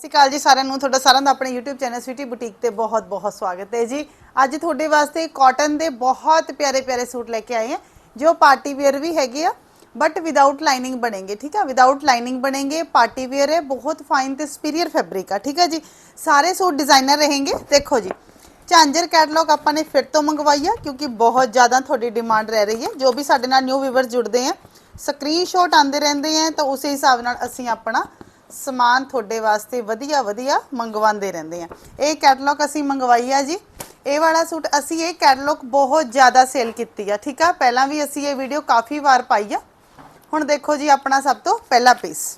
ਸਤਿ ਸ਼੍ਰੀ ਅਕਾਲ ਜੀ ਸਾਰਿਆਂ ਨੂੰ। ਤੁਹਾਡਾ ਸਾਰਿਆਂ ਦਾ ਆਪਣੇ YouTube ਚੈਨਲ ਸਵੀਟੀ ਬੁਟੀਕ ਤੇ ਬਹੁਤ ਬਹੁਤ ਸਵਾਗਤ ਹੈ ਜੀ। ਅੱਜ ਤੁਹਾਡੇ ਵਾਸਤੇ ਕਾਟਨ ਦੇ ਬਹੁਤ ਪਿਆਰੇ ਪਿਆਰੇ ਸੂਟ ਲੈ ਕੇ ਆਏ ਹਾਂ, ਜੋ ਪਾਰਟੀ ਵੇਅਰ ਵੀ ਹੈਗੇ ਆ ਬਟ ਵਿਦਆਊਟ ਲਾਈਨਿੰਗ ਬਣेंगे ਠੀਕ ਆ? ਵਿਦਆਊਟ ਲਾਈਨਿੰਗ ਬਣेंगे ਪਾਰਟੀ ਵੇਅਰ ਹੈ, ਬਹੁਤ ਫਾਈਨ ਤੇ ਸੁਪੀਰੀਅਰ ਫੈਬਰਿਕ ਆ, ਠੀਕ ਆ ਜੀ? ਸਾਰੇ ਸੂਟ ਡਿਜ਼ਾਈਨਰ ਰਹਿਣਗੇ ਦੇਖੋ ਜੀ। ਝਾਂਜਰ ਕੈਟਲੌਗ ਆਪਾਂ ਨੇ ਫਿਰ ਤੋਂ ਮੰਗਵਾਈ ਆ, ਕਿਉਂਕਿ ਬਹੁਤ ਜ਼ਿਆਦਾ ਤੁਹਾਡੀ ਡਿਮਾਂਡ ਰਹਿ ਰਹੀ ਹੈ। ਜੋ ਵੀ ਸਾਡੇ ਨਾਲ ਨਿਊ ਵੀਵਰ ਜੁੜਦੇ ਆ ਸਕਰੀਨਸ਼ਾਟ ਆਂਦੇ ਰਹਿੰਦੇ ਆ, ਤਾਂ ਉਸੇ ਹਿਸਾਬ ਨਾਲ ਅਸੀਂ ਆਪਣਾ ਸਮਾਨ ਤੁਹਾਡੇ ਵਾਸਤੇ ਵਧੀਆ ਵਧੀਆ ਮੰਗਵਾਉਂਦੇ ਰਹਿੰਦੇ ਆ। ਇਹ ਕੈਟਲੌਗ ਅਸੀਂ ਮੰਗਵਾਈ ਆ ਜੀ। ਇਹ ਵਾਲਾ ਸੂਟ ਅਸੀਂ ਇਹ ਕੈਟਲੌਗ ਬਹੁਤ ਜ਼ਿਆਦਾ ਸੇਲ ਕੀਤੀ ਆ, ਠੀਕ ਆ? ਪਹਿਲਾਂ ਵੀ ਅਸੀਂ ਇਹ ਵੀਡੀਓ ਕਾਫੀ ਵਾਰ ਪਾਈ ਆ। ਹੁਣ ਦੇਖੋ ਜੀ ਆਪਣਾ ਸਭ ਤੋਂ ਪਹਿਲਾ ਪੀਸ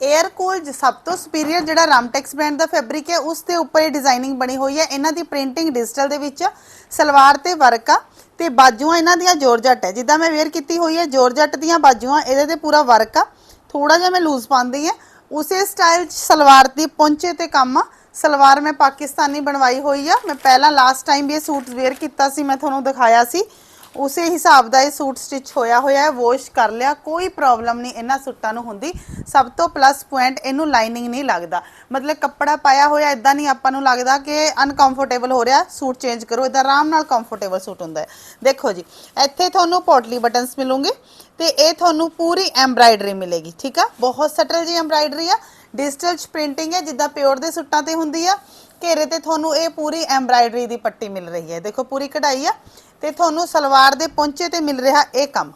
에ਅਰ ਕੂਲ ਸਭ ਤੋਂ ਸੁਪੀਰੀਅਰ ਜਿਹੜਾ ਰਾਮਟੈਕਸ ਬ੍ਰਾਂਡ ਦਾ ਫੈਬਰਿਕ ਹੈ, ਉਸ ਦੇ ਉੱਪਰ ਇਹ ਡਿਜ਼ਾਈਨਿੰਗ ਬਣੀ ਹੋਈ ਹੈ। ਇਹਨਾਂ ਦੀ ਪ੍ਰਿੰਟਿੰਗ ਡਿਜੀਟਲ ਦੇ ਵਿੱਚ ਆ। ਸਲਵਾਰ ਤੇ ਵਰਕ ਆ ਤੇ ਬਾਜੂਆਂ ਇਹਨਾਂ ਦੀਆਂ ਜੋਰਜੱਟ ਹੈ। ਜਿੱਦਾਂ ਮੈਂ ਵੇਅਰ ਕੀਤੀ ਹੋਈ ਹੈ ਜੋਰਜੱਟ ਦੀਆਂ ਬਾਜੂਆਂ, ਇਹਦੇ ਤੇ ਪੂਰਾ ਵਰਕ ਆ। ਥੋੜਾ ਜਿਹਾ ਮੈਂ ਲੂਜ਼ ਪਾਉਂਦੀ ਆ ਉਸੇ ਸਟਾਈਲ ਚ ਸਲਵਾਰ ਦੀ ਪਹੁੰਚੇ ਤੇ ਕੰਮ ਆ। ਸਲਵਾਰ ਮੈਂ ਪਾਕਿਸਤਾਨੀ ਬਣਵਾਈ ਹੋਈ ਆ। ਮੈਂ ਪਹਿਲਾਂ ਲਾਸਟ ਟਾਈਮ ਵੀ ਇਹ ਸੂਟ ਵੇਅਰ ਕੀਤਾ ਸੀ, ਮੈਂ ਤੁਹਾਨੂੰ ਦਿਖਾਇਆ ਸੀ। ਉਸੇ ਹਿਸਾਬ ਦਾ ਇਹ ਸੂਟ ਸਟਿਚ ਹੋਇਆ ਹੋਇਆ ਹੈ। ਵਾਸ਼ ਕਰ ਲਿਆ, ਕੋਈ ਪ੍ਰੋਬਲਮ ਨਹੀਂ, ਇਹਨਾਂ ਸੂਟਾਂ ਨੂੰ ਹੁੰਦੀ। ਸਭ ਤੋਂ ਪਲੱਸ ਪੁਆਇੰਟ ਇਹਨੂੰ ਲਾਈਨਿੰਗ ਨਹੀਂ ਲੱਗਦਾ। ਮਤਲਬ ਕੱਪੜਾ ਪਾਇਆ ਹੋਇਆ ਇਦਾਂ ਨਹੀਂ ਆਪਾਂ ਨੂੰ ਲੱਗਦਾ ਕਿ ਅਨਕੰਫਰਟੇਬਲ ਹੋ ਰਿਹਾ। ਸੂਟ ਚੇਂਜ ਕਰੋ ਇਦਾਂ ਆਰਾਮ ਨਾਲ ਕੰਫਰਟੇਬਲ ਸੂਟ ਹੁੰਦਾ ਹੈ। ਦੇਖੋ ਜੀ, ਇੱਥੇ ਤੁਹਾਨੂੰ ਪੋਟਲੀ ਬਟਨਸ ਮਿਲੂਗੇ। ਤੇ ਇਹ ਤੁਹਾਨੂੰ ਪੂਰੀ ਐਮਬ੍ਰਾਇਡਰੀ ਮਿਲੇਗੀ, ਠੀਕ ਆ? ਬਹੁਤ ਸਟਲ ਜੀ ਐਮਬ੍ਰਾਇਡਰੀ ਆ। ਡਿਜੀਟਲ ਪ੍ਰਿੰਟਿੰਗ ਹੈ, ਜਿੱਦਾਂ ਪਿਓਰ ਦੇ ਸੂਟਾਂ ਤੇ ਹੁੰਦੀ ਆ। ਘੇਰੇ ਤੇ ਤੁਹਾਨੂੰ ਇਹ ਪੂਰੀ ਐਮਬ੍ਰਾਇਡਰੀ ਦੀ ਪੱਟੀ ਮਿਲ ਰਹੀ ਹੈ। ਦੇਖੋ, ਪੂਰੀ ਕਢਾਈ ਆ। ਤੇ ਤੁਹਾਨੂੰ ਸਲਵਾਰ ਦੇ ਪਹੁੰਚੇ ਤੇ ਮਿਲ ਰਿਹਾ ਇਹ ਕੰਮ।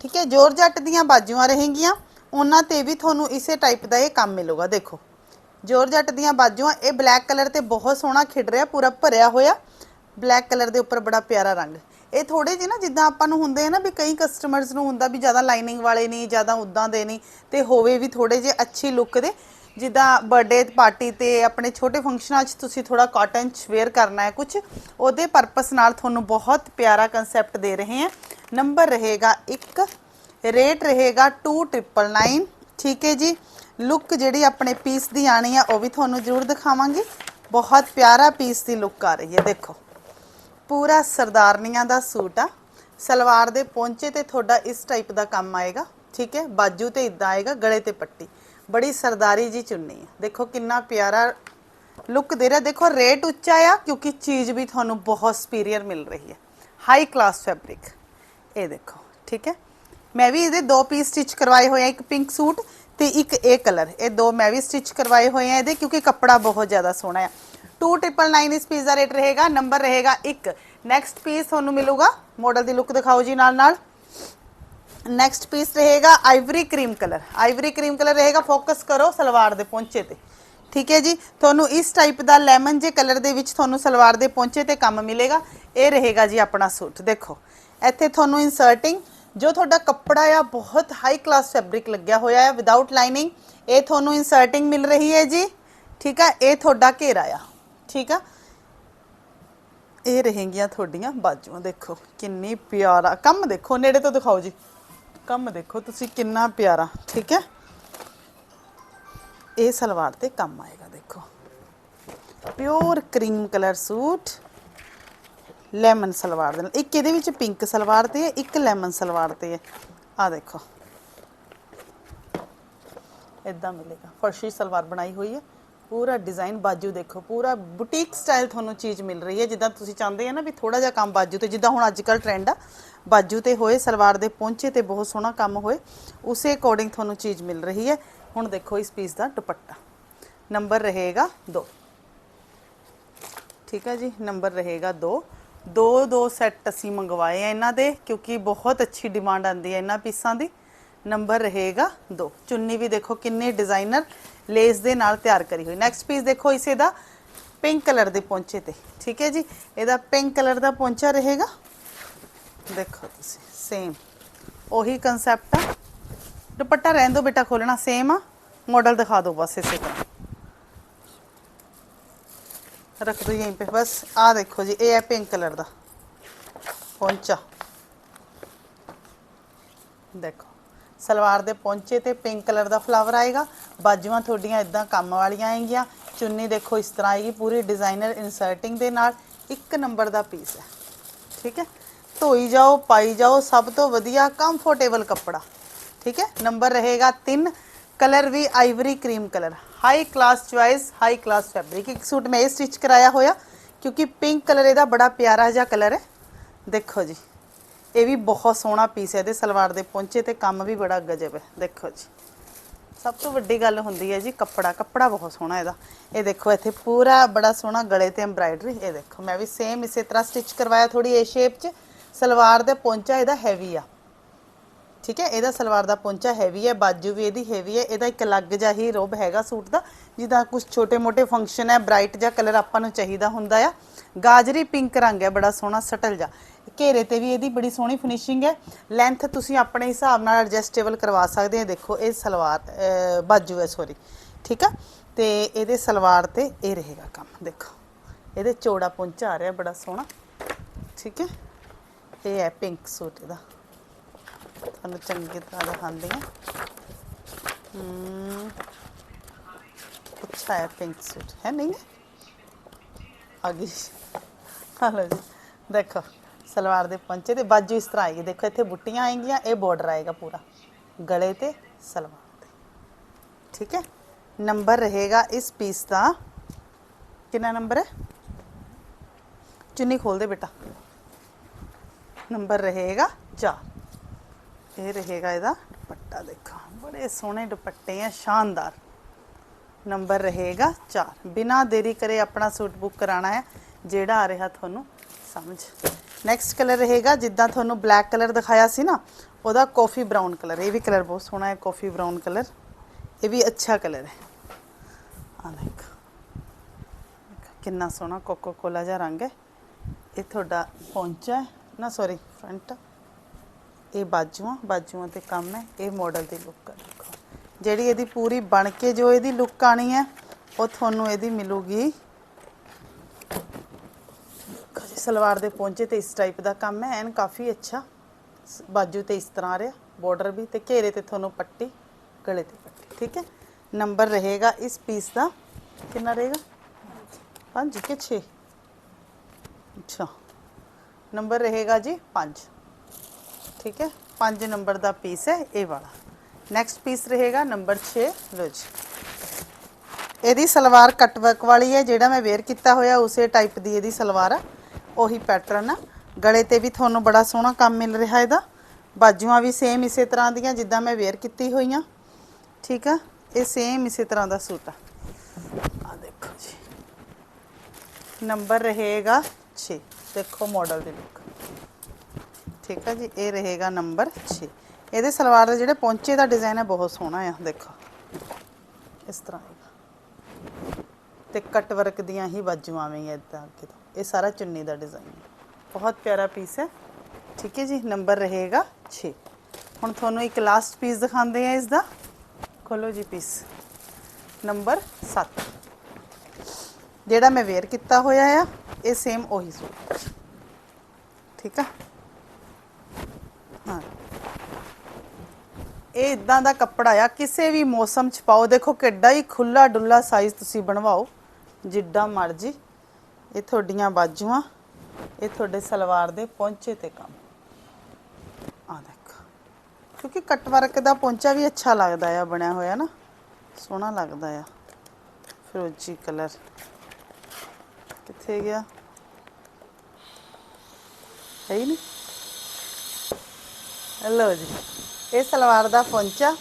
ਠੀਕ ਹੈ, ਜ਼ੋਰ ਜੱਟ ਦੀਆਂ ਬਾਜੂਆਂ ਰਹਿਣਗੀਆਂ ਉਹਨਾਂ ਤੇ ਵੀ ਤੁਹਾਨੂੰ ਇਸੇ ਟਾਈਪ ਦਾ ਇਹ ਕੰਮ ਮਿਲੂਗਾ, ਦੇਖੋ। ਜ਼ੋਰ ਜੱਟ ਦੀਆਂ ਬਾਜੂਆਂ, ਇਹ ਬਲੈਕ ਕਲਰ ਤੇ ਬਹੁਤ ਸੋਹਣਾ ਖਿੜ ਰਿਹਾ, ਪੂਰਾ ਭਰਿਆ ਹੋਇਆ। ਬਲੈਕ ਕਲਰ ਦੇ ਉੱਪਰ ਬੜਾ ਪਿਆਰਾ ਰੰਗ। ਇਹ ਥੋੜੇ ਜਿਹੇ ਨਾ ਜਿੱਦਾਂ ਆਪਾਂ ਨੂੰ ਹੁੰਦੇ ਆ ਨਾ ਵੀ ਕਈ ਕਸਟਮਰਸ ਨੂੰ ਹੁੰਦਾ ਵੀ ਜ਼ਿਆਦਾ ਲਾਈਨਿੰਗ ਵਾਲੇ ਨਹੀਂ, ਜ਼ਿਆਦਾ ਉਦਾਂ ਦੇ ਨਹੀਂ, ਤੇ ਹੋਵੇ ਵੀ ਥੋੜੇ ਜਿਹੇ ਅੱਛੀ ਲੁੱਕ ਦੇ। ਜਿੱਦਾਂ ਬਰਥਡੇ ਪਾਰਟੀ ਤੇ ਆਪਣੇ ਛੋਟੇ ਫੰਕਸ਼ਨਾਂ 'ਚ ਤੁਸੀਂ ਥੋੜਾ ਕਾਟਨ 'ਚ ਵੇਅਰ ਕਰਨਾ ਹੈ ਕੁਝ ਉਹਦੇ ਪਰਪਸ ਨਾਲ ਤੁਹਾਨੂੰ ਬਹੁਤ ਪਿਆਰਾ ਕਨਸੈਪਟ ਦੇ ਰਹੇ ਹਾਂ। ਨੰਬਰ ਰਹੇਗਾ 1 ਰੇਟ ਰਹੇਗਾ 2999 ਠੀਕ ਹੈ ਜੀ? ਲੁੱਕ ਜਿਹੜੀ ਆਪਣੇ ਪੀਸ ਦੀ ਆਣੀ ਆ, ਉਹ ਵੀ ਤੁਹਾਨੂੰ ਜ਼ਰੂਰ ਦਿਖਾਵਾਂਗੀ। ਬਹੁਤ ਪਿਆਰਾ ਪੀਸ ਦੀ ਲੁੱਕ ਆ ਰਹੀ ਹੈ, ਦੇਖੋ। ਪੂਰਾ ਸਰਦਾਰਨੀਆਂ ਦਾ ਸੂਟ ਆ। ਸਲਵਾਰ ਦੇ ਪਹੁੰਚੇ ਤੇ ਤੁਹਾਡਾ ਇਸ ਟਾਈਪ ਦਾ ਕੰਮ ਆਏਗਾ। ਠੀਕ ਹੈ? ਬਾਜੂ ਤੇ ਇਦਾਂ ਆਏਗਾ, ਗਲੇ ਤੇ ਪੱਟੀ। ਬੜੀ ਸਰਦਾਰੀ ਜੀ ਚੁੰਨੀ ਹੈ ਦੇਖੋ ਕਿੰਨਾ ਪਿਆਰਾ ਲੁੱਕ ਦੇ ਰਿਹਾ। ਦੇਖੋ ਰੇਟ ਉੱਚਾ ਆ, ਕਿਉਂਕਿ ਚੀਜ਼ ਵੀ ਤੁਹਾਨੂੰ ਬਹੁਤ ਸੁਪੀਰੀਅਰ ਮਿਲ ਰਹੀ ਹੈ। ਹਾਈ ਕਲਾਸ ਫੈਬਰਿਕ ਇਹ ਦੇਖੋ। ਠੀਕ ਹੈ? ਮੈਂ ਵੀ ਇਹਦੇ ਦੋ ਪੀਸ ਸਟਿਚ ਕਰਵਾਏ ਹੋਏ ਆ, ਇੱਕ ਪਿੰਕ ਸੂਟ ਤੇ ਇੱਕ ਇਹ ਕਲਰ ਇਹ ਦੋ ਮੈਂ ਵੀ ਸਟਿਚ ਕਰਵਾਏ ਹੋਏ ਆ ਇਹਦੇ, ਕਿਉਂਕਿ ਕੱਪੜਾ ਬਹੁਤ ਜ਼ਿਆਦਾ ਸੋਹਣਾ ਆ। 2999 ਇਸ ਪੀਸ ਦਾ ਰੇਟ ਰਹੇਗਾ ਨੰਬਰ ਰਹੇਗਾ 1 ਨੈਕਸਟ ਪੀਸ ਤੁਹਾਨੂੰ ਮਿਲੂਗਾ ਮਾਡਲ ਦੀ ਲੁੱਕ ਦਿਖਾਓ ਜੀ ਨਾਲ ਨਾਲ ਨੈਕਸਟ ਪੀਸ ਰਹੇਗਾ ivory cream colour ivory cream colour ਰਹੇਗਾ ਫੋਕਸ ਕਰੋ ਸਲਵਾਰ ਦੇ ਪਹੁੰਚੇ ਤੇ। ਠੀਕ ਹੈ ਜੀ? ਤੁਹਾਨੂੰ ਇਸ ਟਾਈਪ ਦਾ ਲੈਮਨ ਜੇ ਕਲਰ ਦੇ ਵਿੱਚ ਤੁਹਾਨੂੰ ਸਲਵਾਰ ਦੇ ਪਹੁੰਚੇ ਤੇ ਕੰਮ ਮਿਲੇਗਾ, ਇਹ ਰਹੇਗਾ ਜੀ ਆਪਣਾ ਸੂਟ। ਦੇਖੋ, ਇੱਥੇ ਤੁਹਾਨੂੰ ਇਨਸਰਟਿੰਗ ਜੋ ਤੁਹਾਡਾ ਕੱਪੜਾ ਆ, ਬਹੁਤ ਹਾਈ ਕਲਾਸ ਫੈਬਰਿਕ ਲੱਗਿਆ ਹੋਇਆ ਹੈ ਵਿਦਆਊਟ ਲਾਈਨਿੰਗ ਇਹ ਤੁਹਾਨੂੰ ਇਨਸਰਟਿੰਗ ਮਿਲ ਰਹੀ ਹੈ ਜੀ। ਠੀਕ ਹੈ? ਇਹ ਤੁਹਾਡਾ ਘੇਰਾ ਆ। ਠੀਕ ਆ ਇਹ ਰਹੇਗੀਆਂ ਤੁਹਾਡੀਆਂ ਬਾਜੂਆਂ ਦੇਖੋ ਕਿੰਨੀ ਪਿਆਰਾ ਕੰਮ ਦੇਖੋ ਨੇੜੇ ਤੋਂ ਦਿਖਾਓ ਜੀ ਕੰਮ ਦੇਖੋ ਤੁਸੀਂ ਕਿੰਨਾ ਪਿਆਰਾ ਠੀਕ ਹੈ ਇਹ ਸਲਵਾਰ ਤੇ ਕੰਮ ਆਏਗਾ ਦੇਖੋ pure cream colour suit lemon salwar ਦੇ ਨਾਲ ਇੱਕ ਇਹਦੇ ਵਿੱਚ ਪਿੰਕ ਸਲਵਾਰ ਤੇ ਹੈ ਇੱਕ ਲੈਮਨ ਸਲਵਾਰ ਤੇ ਹੈ ਆ ਦੇਖੋ ਇਦਾਂ ਮਿਲੇਗਾ ਫਰਸ਼ੀ ਸਲਵਾਰ ਬਣਾਈ ਹੋਈ ਹੈ ਪੂਰਾ ਡਿਜ਼ਾਈਨ ਬਾਜੂ ਦੇਖੋ, ਪੂਰਾ ਬੁਟੀਕ ਸਟਾਈਲ ਤੁਹਾਨੂੰ ਚੀਜ਼ ਮਿਲ ਰਹੀ ਹੈ। ਜਿੱਦਾਂ ਤੁਸੀਂ ਚਾਹੁੰਦੇ ਆ ਨਾ ਵੀ ਥੋੜਾ ਜਿਹਾ ਕੰਮ ਬਾਜੂ ਤੇ, ਜਿੱਦਾਂ ਹੁਣ ਅੱਜ ਕੱਲ ਟ੍ਰੈਂਡ ਆ, ਬਾਜੂ ਤੇ ਹੋਏ, ਸਲਵਾਰ ਦੇ ਪਹੁੰਚੇ ਤੇ ਬਹੁਤ ਸੋਹਣਾ ਕੰਮ ਹੋਏ, ਉਸੇ ਅਕੋਰਡਿੰਗ ਤੁਹਾਨੂੰ ਚੀਜ਼ ਮਿਲ ਰਹੀ ਹੈ। ਹੁਣ ਦੇਖੋ ਇਸ ਪੀਸ ਦਾ ਦੁਪੱਟਾ। ਨੰਬਰ ਰਹੇਗਾ 2 ਠੀਕ ਹੈ ਜੀ, ਨੰਬਰ ਰਹੇਗਾ 2 ਦੋ ਦੋ ਸੈੱਟ ਅਸੀਂ ਮੰਗਵਾਏ ਆ ਇਹਨਾਂ ਦੇ, ਕਿਉਂਕਿ ਬਹੁਤ ਅੱਛੀ ਡਿਮਾਂਡ ਆਂਦੀ ਹੈ ਇਹਨਾਂ ਪੀਸਾਂ ਦੀ। ਨੰਬਰ ਰਹੇਗਾ 2 ਚੁੰਨੀ ਵੀ ਦੇਖੋ ਕਿੰਨੇ ਡਿਜ਼ਾਈਨਰ ਲੇਸ ਦੇ ਨਾਲ ਤਿਆਰ ਕਰੀ ਹੋਈ ਨੈਕਸਟ ਪੀਸ ਦੇਖੋ ਇਸੇ ਦਾ ਪਿੰਕ ਕਲਰ ਦੇ ਪੌਂਚੇ ਤੇ ਠੀਕ ਹੈ ਜੀ ਇਹਦਾ ਪਿੰਕ ਕਲਰ ਦਾ ਪੌਂਚਾ ਰਹੇਗਾ ਦੇਖੋ ਤੁਸੀਂ ਸੇਮ ਉਹੀ ਕਨਸੈਪਟ ਆ ਦੁਪੱਟਾ ਰਹਿਣ ਦੋ ਬੇਟਾ ਖੋਲਣਾ ਸੇਮ ਆ ਮਾਡਲ ਦਿਖਾ ਦਿਓ ਬਸ ਇਸੇ ਤਰ੍ਹਾਂ रख दो यहीं पे बस आ देखो जी ये है पिंक कलर ਦਾ ਪੌਂਚਾ ਦੇਖੋ ਸਲਵਾਰ ਦੇ ਪੌਂਚੇ ਤੇ ਪਿੰਕ ਕਲਰ ਦਾ ਫਲਾਵਰ ਆਏਗਾ। ਬਾਜੂਆਂ ਤੁਹਾਡੀਆਂ ਇਦਾਂ ਕੰਮ ਵਾਲੀਆਂ ਆਏਗੀਆਂ। ਚੁੰਨੀ ਦੇਖੋ ਇਸ ਤਰ੍ਹਾਂ ਆਏਗੀ, ਪੂਰੀ ਡਿਜ਼ਾਈਨਰ ਇਨਸਰਟਿੰਗ ਦੇ ਨਾਲ ਇੱਕ ਨੰਬਰ ਦਾ ਪੀਸ ਹੈ। ਠੀਕ ਹੈ? ਧੋਈ ਜਾਓ, ਪਾਈ ਜਾਓ, ਸਭ ਤੋਂ ਵਧੀਆ ਕੰਫਰਟੇਬਲ ਕੱਪੜਾ। ਠੀਕ ਹੈ? ਨੰਬਰ ਰਹੇਗਾ 3 ਕਲਰ ਵੀ ivory cream colour high class choice high class fabric ਇੱਕ ਸੂਟ ਮੈਂ ਇਹ ਸਟਿਚ ਕਰਾਇਆ ਹੋਇਆ, ਕਿਉਂਕਿ ਪਿੰਕ ਕਲਰ ਇਹਦਾ ਬੜਾ ਪਿਆਰਾ ਜਿਹਾ ਕਲਰ ਹੈ। ਦੇਖੋ ਜੀ। ਇਹ ਵੀ ਬਹੁਤ ਸੋਹਣਾ ਪੀਸ ਹੈ ਇਹਦੇ ਸਲਵਾਰ ਦੇ ਪਹੁੰਚੇ ਤੇ ਕੰਮ ਵੀ ਬੜਾ ਗਜਬ ਹੈ। ਦੇਖੋ ਜੀ। ਸਭ ਤੋਂ ਵੱਡੀ ਗੱਲ ਹੁੰਦੀ ਹੈ ਜੀ ਕੱਪੜਾ। ਕੱਪੜਾ ਬਹੁਤ ਸੋਹਣਾ ਇਹਦਾ। ਇਹ ਦੇਖੋ ਇੱਥੇ ਪੂਰਾ ਬੜਾ ਸੋਹਣਾ ਗਲੇ ਤੇ ਐਮਬ੍ਰਾਇਡਰੀ ਇਹ ਦੇਖੋ। ਮੈਂ ਵੀ ਸੇਮ ਇਸੇ ਤਰ੍ਹਾਂ ਸਟਿਚ ਕਰਵਾਇਆ ਥੋੜੀ ਇਹ ਸ਼ੇਪ 'ਚ। ਸਲਵਾਰ ਦੇ ਪਹੁੰਚਾ ਇਹਦਾ ਹੈਵੀ ਆ। ਠੀਕ ਹੈ? ਇਹਦਾ ਸਲਵਾਰ ਦਾ ਪਹੁੰਚਾ ਹੈਵੀ ਹੈ, ਬਾਜੂ ਵੀ ਇਹਦੀ ਹੈਵੀ ਹੈ। ਇਹਦਾ ਇੱਕ ਅਲੱਗ ਜਿਹਾ ਹੀ ਰੋਬ ਹੈਗਾ ਸੂਟ ਦਾ ਜਿਹਦਾ ਕੁਝ ਛੋਟੇ-ਮੋਟੇ ਫੰਕਸ਼ਨ ਹੈ ਬ੍ਰਾਈਟ ਜਿਹਾ ਕਲਰ ਆਪਾਂ ਨੂੰ ਚਾਹੀਦਾ ਹੁੰਦਾ ਆ। ਗਾਜਰੀ ਪਿੰਕ ਰੰਗ ਹੈ, ਬੜਾ ਸੋਹਣਾ, ਸਟਲ ਜਾ ਘੇਰੇ ਤੇ ਵੀ ਇਹਦੀ ਬੜੀ ਸੋਹਣੀ ਫਿਨਿਸ਼ਿੰਗ ਹੈ। ਲੈਂਥ ਤੁਸੀਂ ਆਪਣੇ ਹਿਸਾਬ ਨਾਲ ਐਡਜਸਟੇਬਲ ਕਰਵਾ ਸਕਦੇ ਹੋ। ਦੇਖੋ, ਇਹ ਸਲਵਾਰ ਬਾਜੂ ਹੈ ਸੌਰੀ ਠੀਕ ਆ? ਤੇ ਇਹਦੇ ਸਲਵਾਰ ਤੇ ਇਹ ਰਹੇਗਾ ਕੰਮ। ਦੇਖੋ, ਇਹਦੇ ਚੌੜਾ ਪਹੁੰਚਾ ਆ ਰਿਹਾ, ਬੜਾ ਸੋਹਣਾ। ਠੀਕ ਹੈ? ਇਹ ਹੈ ਪਿੰਕ ਸੂਟ ਇਹਦਾ। ਤੁਹਾਨੂੰ ਚੰਗੀ ਤਰ੍ਹਾਂ ਦਿਖਾਉਂਦੇ ਹਾਂ। ਹਮ ਅੱਛਾ ਹੈ ਪਿੰਕ ਸੂਟ ਹੈ, ਨਹੀਂ ਆ ਗਈ ਹਲੋ ਜੀ, ਦੇਖੋ, ਸਲਵਾਰ ਦੇ ਪੰਚੇ ਤੇ ਬਾਜੂ ਇਸ ਤਰ੍ਹਾਂ ਆਏਗੀ। ਦੇਖੋ, ਇੱਥੇ ਬੁੱਟੀਆਂ ਆਏਗੀਆਂ, ਇਹ ਬਾਰਡਰ ਆਏਗਾ ਪੂਰਾ। ਗਲੇ ਤੇ, ਸਲਵਾਰ ਤੇ। ਠੀਕ ਹੈ? ਨੰਬਰ ਰਹੇਗਾ ਇਸ ਪੀਸ ਦਾ। ਕਿੰਨਾ ਨੰਬਰ ਹੈ? ਚੁੰਨੀ ਖੋਲ ਦੇ ਬੇਟਾ। ਨੰਬਰ ਰਹੇਗਾ 4 ਇਹ ਰਹੇਗਾ ਇਹਦਾ ਦੁਪੱਟਾ, ਦੇਖੋ। ਬੜੇ ਸੋਹਣੇ ਦੁਪੱਟੇ ਆ, ਸ਼ਾਨਦਾਰ। ਨੰਬਰ ਰਹੇਗਾ 4 ਬਿਨਾ ਦੇਰੀ ਕਰੇ ਆਪਣਾ ਸੂਟ ਬੁੱਕ ਕਰਾਣਾ ਹੈ, ਜਿਹੜਾ ਆ ਰਿਹਾ ਤੁਹਾਨੂੰ ਸਮਝ। ਨੈਕਸਟ ਕਲਰ ਰਹੇਗਾ, ਜਿੱਦਾਂ ਤੁਹਾਨੂੰ ਬਲੈਕ ਕਲਰ ਦਿਖਾਇਆ ਸੀ ਨਾ, ਉਹਦਾ ਕਾਫੀ ਬ੍ਰਾਊਨ ਕਲਰ ਇਹ ਵੀ ਕਲਰ ਬਹੁਤ ਸੋਹਣਾ ਹੈ ਕਾਫੀ ਬ੍ਰਾਊਨ ਕਲਰ ਇਹ ਵੀ ਅੱਛਾ ਕਲਰ ਹੈ। ਆ ਦੇਖੋ। ਕਿੰਨਾ ਸੋਹਣਾ ਕੋਕੋ ਕੋਲਾ ਜਿਹਾ ਰੰਗ ਹੈ। ਇਹ ਤੁਹਾਡਾ ਪਹੁੰਚਾ ਹੈ। ਨਾ ਸੌਰੀ ਫਰੰਟ ਇਹ ਬਾਜੂਆਂ ਬਾਜੂਆਂ ਤੇ ਕੰਮ ਹੈ। ਇਹ ਮਾਡਲ ਦੀ ਲੁੱਕ ਹੈ। ਜਿਹੜੀ ਇਹਦੀ ਪੂਰੀ ਬਣ ਕੇ ਜੋ ਇਹਦੀ ਲੁੱਕ ਆਣੀ ਹੈ, ਉਹ ਤੁਹਾਨੂੰ ਇਹਦੀ ਮਿਲੂਗੀ। ਸਲਵਾਰ ਦੇ ਪਹੁੰਚੇ ਤੇ ਇਸ ਟਾਈਪ ਦਾ ਕੰਮ ਹੈ, ਐਨ ਕਾਫੀ ਅੱਛਾ। ਬਾਜੂ ਤੇ ਇਸ ਤਰ੍ਹਾਂ ਆ ਰਿਹਾ ਬਾਰਡਰ ਵੀ ਤੇ ਘੇਰੇ ਤੇ ਤੁਹਾਨੂੰ ਪੱਟੀ, ਗਲੇ ਤੇ ਪੱਟੀ, ਠੀਕ ਹੈ? ਨੰਬਰ ਰਹੇਗਾ ਇਸ ਪੀਸ ਦਾ। ਕਿੰਨਾ ਰਹੇਗਾ? 5 ਕਿ 6 ਅੱਛਾ। ਨੰਬਰ ਰਹੇਗਾ ਜੀ 5 ਠੀਕ ਹੈ? 5 ਨੰਬਰ ਦਾ ਪੀਸ ਹੈ, ਇਹ ਵਾਲਾ। ਨੈਕਸਟ ਪੀਸ ਰਹੇਗਾ ਨੰਬਰ 6 ਲੋ ਜੀ। ਇਹਦੀ ਸਲਵਾਰ ਕੱਟ ਵਾਲੀ ਹੈ, ਜਿਹੜਾ ਮੈਂ ਵੇਅਰ ਕੀਤਾ ਹੋਇਆ, ਉਸੇ ਟਾਈਪ ਦੀ ਇਹਦੀ ਸਲਵਾਰ ਆ। ਉਹੀ ਪੈਟਰਨ ਆ। ਗਲੇ ਤੇ ਵੀ ਤੁਹਾਨੂੰ ਬੜਾ ਸੋਹਣਾ ਕੰਮ ਮਿਲ ਰਿਹਾ ਇਹਦਾ। ਬਾਜੂਆਂ ਵੀ ਸੇਮ ਇਸੇ ਤਰ੍ਹਾਂ ਦੀਆਂ ਜਿੱਦਾਂ ਮੈਂ ਵੇਅਰ ਕੀਤੀ ਹੋਈਆਂ। ਠੀਕ ਆ? ਇਹ ਸੇਮ ਇਸੇ ਤਰ੍ਹਾਂ ਦਾ ਸੂਟ ਆ। ਆ ਦੇਖੋ ਜੀ। ਨੰਬਰ ਰਹੇਗਾ 6 ਦੇਖੋ ਮਾਡਲ ਦੀ ਲੁੱਕ ਠੀਕ ਆ ਜੀ? ਇਹ ਰਹੇਗਾ ਨੰਬਰ 6 ਇਹਦੇ ਸਲਵਾਰ ਦੇ ਜਿਹੜੇ ਪੌਂਚੇ ਦਾ ਡਿਜ਼ਾਈਨ ਹੈ, ਬਹੁਤ ਸੋਹਣਾ ਆ, ਦੇਖੋ। ਇਸ ਤਰ੍ਹਾਂ ਆਏਗਾ ਤੇ ਕੱਟ ਵਰਕ ਦੀਆਂ ਹੀ ਬਾਜੂ ਆਵੇਂਗੀਆਂ ਇਦਾਂ ਅੱਗੇ ਤੋਂ। ਇਹ ਸਾਰਾ ਚੁੰਨੀ ਦਾ ਡਿਜ਼ਾਈਨ ਹੈ। ਬਹੁਤ ਪਿਆਰਾ ਪੀਸ ਹੈ। ਠੀਕ ਹੈ ਜੀ ਨੰਬਰ ਰਹੇਗਾ 6 ਹੁਣ ਤੁਹਾਨੂੰ ਇੱਕ ਲਾਸਟ ਪੀਸ ਦਿਖਾਉਂਦੇ ਆ ਇਸ ਦਾ ਖੋਲੋ ਜੀ ਪੀਸ ਨੰਬਰ 7 ਜਿਹੜਾ ਮੈਂ ਵੇਅਰ ਕੀਤਾ ਹੋਇਆ ਆ, ਇਹ ਸੇਮ ਉਹੀ ਸੂਟ। ਠੀਕ ਆ? ਇਹ ਇਦਾਂ ਦਾ ਕੱਪੜਾ ਆ, ਕਿਸੇ ਵੀ ਮੌਸਮ ਚ ਪਾਓ। ਦੇਖੋ ਕਿੱਡਾ ਹੀ ਖੁੱਲਾ ਡੁੱਲਾ ਸਾਈਜ਼ ਤੁਸੀਂ ਬਣਵਾਓ, ਜਿੱਡਾ ਮਰਜ਼ੀ। ਇਹ ਤੁਹਾਡੀਆਂ ਬਾਜੂਆਂ, ਇਹ ਤੁਹਾਡੇ ਸਲਵਾਰ ਦੇ ਪਹੁੰਚੇ ਤੇ ਕੰਮ। ਆ ਦੇਖੋ, ਕਿਉਂਕਿ ਕੱਟ ਵਰਕ ਦਾ ਪਹੁੰਚਾ ਵੀ ਅੱਛਾ ਲੱਗਦਾ ਆ, ਬਣਿਆ ਹੋਇਆ ਨਾ। ਸੋਹਣਾ ਲੱਗਦਾ ਆ। ਫਿਰੋਜ਼ੀ ਕਲਰ। ਕਿੱਥੇ ਗਿਆ? ਹੈ ਹੀ ਨਹੀਂ। ਲਓ ਜੀ। ਇਹ ਸਲਵਾਰ ਦਾ ਪਹੁੰਚਾ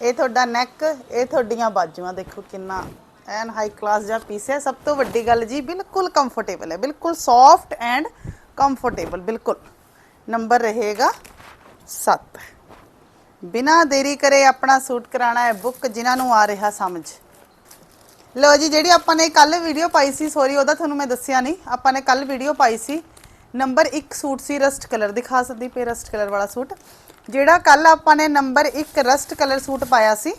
ਇਹ ਤੁਹਾਡਾ ਨੈਕ ਇਹ ਤੁਹਾਡੀਆਂ ਬਾਜੂਆਂ ਦੇਖੋ ਕਿੰਨਾ ਐਨ ਹਾਈ ਕਲਾਸ ਜਾਂ ਪੀਸ ਹੈ। ਸਭ ਤੋਂ ਵੱਡੀ ਗੱਲ ਜੀ, ਬਿਲਕੁਲ ਕੰਫਰਟੇਬਲ ਹੈ, ਬਿਲਕੁਲ ਸੌਫਟ ਐਂਡ ਕੰਫਰਟੇਬਲ ਬਿਲਕੁਲ। ਨੰਬਰ ਰਹੇਗਾ 7 ਬਿਨਾ ਦੇਰੀ ਕਰੇ ਆਪਣਾ ਸੂਟ ਕਰਾਣਾ ਹੈ ਬੁੱਕ ਜਿਨ੍ਹਾਂ ਨੂੰ ਆ ਰਿਹਾ ਸਮਝ। ਲੋ ਜੀ, ਜਿਹੜੀ ਆਪਾਂ ਨੇ ਕੱਲ ਵੀਡੀਓ ਪਾਈ ਸੀ ਸੌਰੀ ਉਹਦਾ ਤੁਹਾਨੂੰ ਮੈਂ ਦੱਸਿਆ ਨਹੀਂ। ਆਪਾਂ ਨੇ ਕੱਲ ਵੀਡੀਓ ਪਾਈ ਸੀ। ਨੰਬਰ 1 ਸੂਟ ਸੀ ਰਸਟ ਕਲਰ ਦਿਖਾ ਸਕਦੀ ਪਈ ਰਸਟ ਕਲਰ ਵਾਲਾ ਸੂਟ। ਜਿਹੜਾ ਕੱਲ ਆਪਾਂ ਨੇ ਨੰਬਰ 1 ਰਸਟ ਕਲਰ ਸੂਟ ਪਾਇਆ ਸੀ।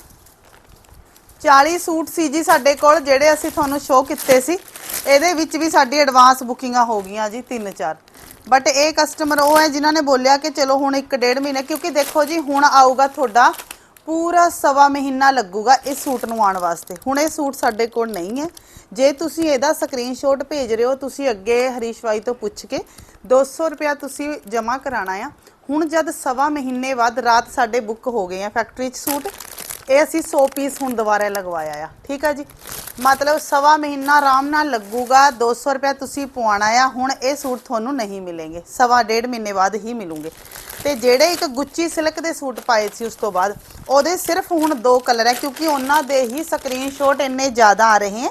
40 ਸੂਟ ਸੀ ਜੀ ਸਾਡੇ ਕੋਲ, ਜਿਹੜੇ ਅਸੀਂ ਤੁਹਾਨੂੰ ਸ਼ੋਅ ਕੀਤੇ ਸੀ। ਇਹਦੇ ਵਿੱਚ ਵੀ ਸਾਡੀ ਐਡਵਾਂਸ ਬੁਕਿੰਗਾਂ ਹੋ ਗਈਆਂ ਜੀ 3-4 ਬਟ ਇਹ ਕਸਟਮਰ ਉਹ ਹੈ ਜਿਨ੍ਹਾਂ ਨੇ ਬੋਲਿਆ ਕਿ ਚਲੋ ਹੁਣ 1.5 ਮਹੀਨੇ, ਕਿਉਂਕਿ ਦੇਖੋ ਜੀ, ਹੁਣ ਆਊਗਾ ਤੁਹਾਡਾ ਪੂਰਾ ਸਵਾ ਮਹੀਨਾ ਲੱਗੂਗਾ ਇਸ ਸੂਟ ਨੂੰ ਆਉਣ ਵਾਸਤੇ। ਹੁਣ ਇਹ ਸੂਟ ਸਾਡੇ ਕੋਲ ਨਹੀਂ ਹੈ। ਜੇ ਤੁਸੀਂ ਇਹਦਾ ਸਕਰੀਨਸ਼ਾਟ ਭੇਜ ਰਹੇ ਹੋ, ਤੁਸੀਂ ਅੱਗੇ ਹਰੀਸ਼ਵਾਈ ਤੋਂ ਪੁੱਛ ਕੇ 200 ਰੁਪਿਆ ਤੁਸੀਂ ਜਮ੍ਹਾਂ ਕਰਾਣਾ ਆ। ਹੁਣ ਜਦ ਸਵਾ ਮਹੀਨੇ ਬਾਅਦ ਰਾਤ ਸਾਡੇ ਬੁੱਕ ਹੋ ਗਏ ਆ ਫੈਕਟਰੀ 'ਚ ਸੂਟ, ਇਹ ਅਸੀਂ 100 ਪੀਸ ਹੁਣ ਦੁਬਾਰਾ ਲਗਵਾਇਆ ਆ। ਠੀਕ ਆ ਜੀ? ਮਤਲਬ ਸਵਾ ਮਹੀਨਾ ਆਰਾਮ ਨਾਲ ਲੱਗੂਗਾ 200 ਰੁਪਏ ਤੁਸੀਂ ਪਵਾਉਣਾ ਆ, ਹੁਣ ਇਹ ਸੂਟ ਤੁਹਾਨੂੰ ਨਹੀਂ ਮਿਲेंगे ਸਵਾ ਡੇਢ ਮਹੀਨੇ ਬਾਅਦ ਹੀ ਮਿਲੂਗੇ। ਤੇ ਜਿਹੜੇ ਇੱਕ ਗੁੱਚੀ ਸਿਲਕ ਦੇ ਸੂਟ ਪਾਏ ਸੀ ਉਸ ਤੋਂ ਬਾਅਦ, ਉਹਦੇ ਸਿਰਫ ਹੁਣ ਦੋ ਕਲਰ ਹੈ ਕਿਉਂਕਿ ਉਹਨਾਂ ਦੇ ਹੀ ਸਕਰੀਨਸ਼ਾਟ ਇੰਨੇ ਜ਼ਿਆਦਾ ਆ ਰਹੇ ਹੈ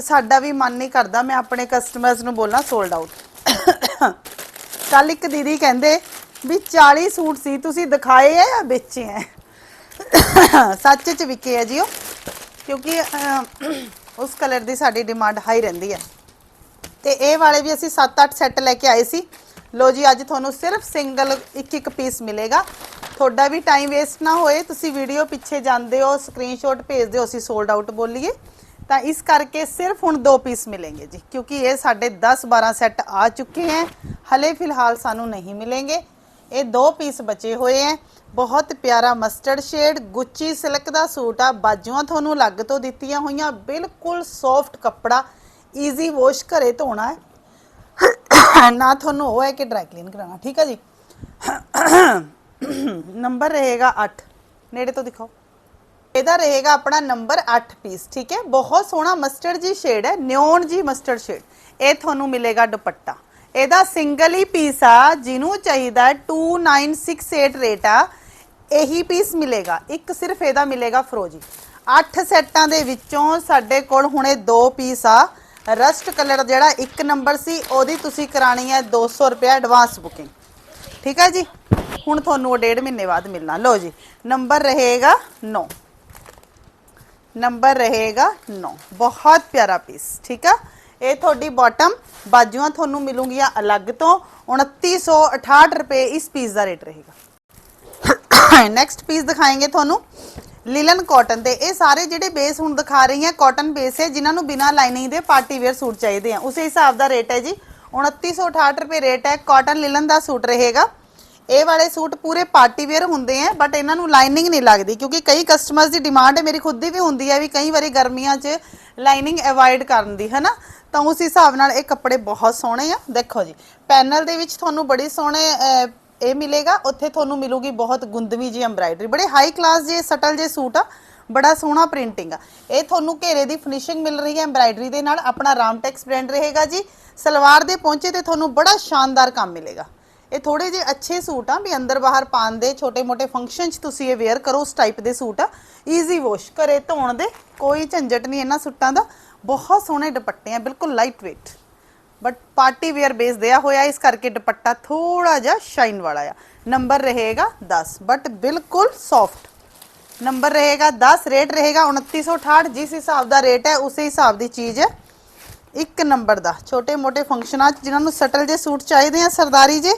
ਸਾਡਾ ਵੀ ਮਨ ਨਹੀਂ ਕਰਦਾ ਮੈਂ ਆਪਣੇ ਕਸਟਮਰਸ ਨੂੰ ਬੋਲਾਂ ਸੋਲਡ ਆਊਟ ਕੱਲ ਇੱਕ ਦੀਦੀ ਕਹਿੰਦੇ ਵੀ 40 ਸੂਟ ਸੀ, ਤੁਸੀਂ ਦਿਖਾਏ ਆ ਜਾਂ ਵੇਚੇ ਆ? ਸੱਚ ਚ ਵਿਕੇ ਆ ਜੀ ਉਹ ਕਿਉਂਕਿ ਉਸ ਕਲਰ ਦੀ ਸਾਡੀ ਡਿਮਾਂਡ ਹਾਈ ਰਹਿੰਦੀ ਹੈ ਤੇ ਇਹ ਵਾਲੇ ਵੀ ਅਸੀਂ 7-8 ਸੈੱਟ ਲੈ ਕੇ ਆਏ ਸੀ। ਲੋ ਜੀ, ਅੱਜ ਤੁਹਾਨੂੰ ਸਿਰਫ ਸਿੰਗਲ ਇੱਕ ਇੱਕ ਪੀਸ ਮਿਲੇਗਾ। ਤੁਹਾਡਾ ਵੀ ਟਾਈਮ ਵੇਸਟ ਨਾ ਹੋਏ, ਤੁਸੀਂ ਵੀਡੀਓ ਪਿੱਛੇ ਜਾਂਦੇ ਹੋ ਸਕਰੀਨਸ਼ਾਟ ਭੇਜਦੇ ਹੋ, ਅਸੀਂ ਸੋਲਡ ਆਊਟ ਬੋਲੀਏ। ਤਾਂ ਇਸ ਕਰਕੇ ਸਿਰਫ ਹੁਣ ਦੋ ਪੀਸ ਮਿਲेंगे ਜੀ, ਕਿਉਂਕਿ ਇਹ ਸਾਡੇ 10-12 ਸੈੱਟ ਆ ਚੁੱਕੇ ਹੈ ਹਲੇ ਫਿਲਹਾਲ ਸਾਨੂੰ ਨਹੀਂ ਮਿਲेंगे ਇਹ ਦੋ ਪੀਸ ਬਚੇ ਹੋਏ ਹੈ ਬਹੁਤ ਪਿਆਰਾ ਮਸਟਰਡ ਸ਼ੇਡ ਗੁੱਚੀ ਸਿਲਕ ਦਾ ਸੂਟ ਆ। ਬਾਜੂਆਂ ਤੁਹਾਨੂੰ ਲੱਗ ਤੋਂ ਦਿੱਤੀਆਂ ਹੋਈਆਂ। ਬਿਲਕੁਲ ਸੌਫਟ ਕੱਪੜਾ। ਈਜ਼ੀ ਵਾਸ਼ ਘਰੇ ਧੋਣਾ ਹੈ ਨਾ ਤੁਹਾਨੂੰ ਉਹ ਹੈ ਕਿ ਡਰਾਈ ਕਲੀਨ ਕਰਾਉਣਾ। ਠੀਕ ਹੈ ਜੀ? ਨੰਬਰ ਰਹੇਗਾ 8 ਨੇੜੇ ਤੋਂ ਦਿਖਾਓ। ਇਹਦਾ ਰਹੇਗਾ ਆਪਣਾ ਨੰਬਰ 8 ਪੀਸ ਠੀਕ ਹੈ ਬਹੁਤ ਸੋਹਣਾ ਮਸਟਰਡ ਜੀ ਸ਼ੇਡ ਹੈ ਨਿਓਨ ਜੀ ਮਸਟਰਡ ਸ਼ੇਡ ਇਹ ਤੁਹਾਨੂੰ ਮਿਲੇਗਾ ਦੁਪੱਟਾ। ਇਹਦਾ ਸਿੰਗਲ ਹੀ ਪੀਸ ਆ, ਜਿਹਨੂੰ ਚਾਹੀਦਾ ਹੈ 2968 ਰੇਟ ਆ। ਇਹੀ ਪੀਸ ਮਿਲੇਗਾ। ਇੱਕ ਸਿਰਫ ਇਹਦਾ ਮਿਲੇਗਾ ਫਰੋਜੀ 8 ਸੈੱਟਾਂ ਦੇ ਵਿੱਚੋਂ ਸਾਡੇ ਕੋਲ ਹੁਣੇ ਦੋ ਪੀਸ ਆ। ਰਸਟ ਕਲਰ ਜਿਹੜਾ ਇੱਕ ਨੰਬਰ ਸੀ, ਉਹਦੀ ਤੁਸੀਂ ਕਰਾਣੀ ਹੈ 200 ਰੁਪਏ ਐਡਵਾਂਸ ਬੁਕਿੰਗ ਠੀਕ ਹੈ ਜੀ? ਹੁਣ ਤੁਹਾਨੂੰ ਉਹ ਡੇਢ ਮਹੀਨੇ ਬਾਅਦ ਮਿਲਣਾ। ਲਓ ਜੀ ਨੰਬਰ ਰਹੇਗਾ 9 ਨੰਬਰ ਰਹੇਗਾ 9 ਬਹੁਤ ਪਿਆਰਾ ਪੀਸ ਠੀਕ ਆ? ਇਹ ਤੁਹਾਡੀ ਬਾਟਮ ਬਾਜੂਆਂ ਤੁਹਾਨੂੰ ਮਿਲੂਗੀਆਂ ਅਲੱਗ ਤੋਂ। 2968 ਰੁਪਏ ਇਸ ਪੀਸ ਦਾ ਰੇਟ ਰਹੇਗਾ। ਨੈਕਸਟ ਪੀਸ ਦਿਖਾਏਂਗੇ ਤੁਹਾਨੂੰ। ਲਿਲਨ ਕਾਟਨ ਦੇ। ਇਹ ਸਾਰੇ ਜਿਹੜੇ ਬੇਸ ਹੁਣ ਦਿਖਾ ਰਹੀ ਹਾਂ ਕਾਟਨ ਬੇਸ ਹੈ, ਜਿਨ੍ਹਾਂ ਨੂੰ ਬਿਨਾ ਲਾਈਨਿੰਗ ਦੇ ਪਾਰਟੀ ਵੇਅਰ ਸੂਟ ਚਾਹੀਦੇ ਆ। ਉਸੇ ਹਿਸਾਬ ਦਾ ਰੇਟ ਹੈ ਜੀ। 2968 ਰੁਪਏ ਰੇਟ ਹੈ। ਕਾਟਨ ਲਿਲਨ ਦਾ ਸੂਟ ਰਹੇਗਾ। ਇਹ ਵਾਲੇ ਸੂਟ ਪੂਰੇ ਪਾਰਟੀ ਵੇਅਰ ਹੁੰਦੇ ਆ ਬਟ ਇਹਨਾਂ ਨੂੰ ਲਾਈਨਿੰਗ ਨਹੀਂ ਲੱਗਦੀ, ਕਿਉਂਕਿ ਕਈ ਕਸਟਮਰਸ ਦੀ ਡਿਮਾਂਡ ਹੈ, ਮੇਰੀ ਖੁਦ ਦੀ ਵੀ ਹੁੰਦੀ ਹੈ ਵੀ ਕਈ ਵਾਰੀ ਗਰਮੀਆਂ 'ਚ ਲਾਈਨਿੰਗ ਅਵੋਇਡ ਕਰਨ ਦੀ ਹੈ ਨਾ ਤਾਂ ਉਸ ਹਿਸਾਬ ਨਾਲ ਇਹ ਕੱਪੜੇ ਬਹੁਤ ਸੋਹਣੇ ਆ। ਦੇਖੋ ਜੀ, ਪੈਨਲ ਦੇ ਵਿੱਚ ਤੁਹਾਨੂੰ ਬੜੇ ਸੋਹਣੇ ਇਹ ਮਿਲੇਗਾ। ਉੱਥੇ ਤੁਹਾਨੂੰ ਮਿਲੂਗੀ ਬਹੁਤ ਗੁੰਦਵੀ ਜੀ ਐਮਬ੍ਰਾਇਡਰੀ ਬੜੇ ਹਾਈ ਕਲਾਸ ਜੇ ਸਟਲ ਜੇ ਸੂਟ ਆ। ਬੜਾ ਸੋਹਣਾ ਪ੍ਰਿੰਟਿੰਗ ਆ। ਇਹ ਤੁਹਾਨੂੰ ਘੇਰੇ ਦੀ ਫਿਨਿਸ਼ਿੰਗ ਮਿਲ ਰਹੀ ਹੈ ਐਮਬ੍ਰਾਇਡਰੀ ਦੇ ਨਾਲ। ਆਪਣਾ ਰਾਮਟੈਕਸ ਬ੍ਰਾਂਡ ਰਹੇਗਾ ਜੀ। ਸਲਵਾਰ ਦੇ ਪਹੁੰਚੇ ਤੇ ਤੁਹਾਨੂੰ ਬੜਾ ਸ਼ਾਨਦਾਰ ਕੰਮ ਮਿਲੇਗਾ। ਇਹ ਥੋੜੇ ਜਿਹੇ ਅੱਛੇ ਸੂਟ ਆ, ਵੀ ਅੰਦਰ ਬਾਹਰ ਪਾਉਣ ਦੇ, ਛੋਟੇ-ਮੋਟੇ ਫੰਕਸ਼ਨ 'ਚ ਤੁਸੀਂ ਇਹ ਵੇਅਰ ਕਰੋ ਉਸ ਟਾਈਪ ਦੇ ਸੂਟ ਆ। ਈਜ਼ੀ ਵਾਸ਼ ਘਰੇ ਧੋਣ ਦੇ, ਕੋਈ ਝੰਜਟ ਨਹੀਂ ਇਹਨਾਂ ਸੂਟਾਂ ਦਾ। ਬਹੁਤ ਸੋਹਣੇ ਦੁਪੱਟੇ ਆ, ਬਿਲਕੁਲ light weight but party wear base ਦਿਆ ਹੋਇਆ, ਇਸ ਕਰਕੇ ਦੁਪੱਟਾ ਥੋੜਾ ਜਿਹਾ ਸ਼ਾਈਨ ਵਾਲਾ ਆ। ਨੰਬਰ ਰਹੇਗਾ 10 ਬਟ ਬਿਲਕੁਲ ਸੌਫਟ ਨੰਬਰ ਰਹੇਗਾ 10 ਰੇਟ ਰਹੇਗਾ 2968 ਜਿਸ ਹਿਸਾਬ ਦਾ ਰੇਟ ਹੈ, ਉਸੇ ਹਿਸਾਬ ਦੀ ਚੀਜ਼ ਹੈ। ਇੱਕ ਨੰਬਰ ਦਾ, ਛੋਟੇ ਮੋਟੇ ਫੰਕਸ਼ਨਾਂ 'ਚ ਜਿਨ੍ਹਾਂ ਨੂੰ ਸਟਲ ਜੇ ਸੂਟ ਚਾਹੀਦੇ ਆ, ਸਰਦਾਰੀ ਜੇ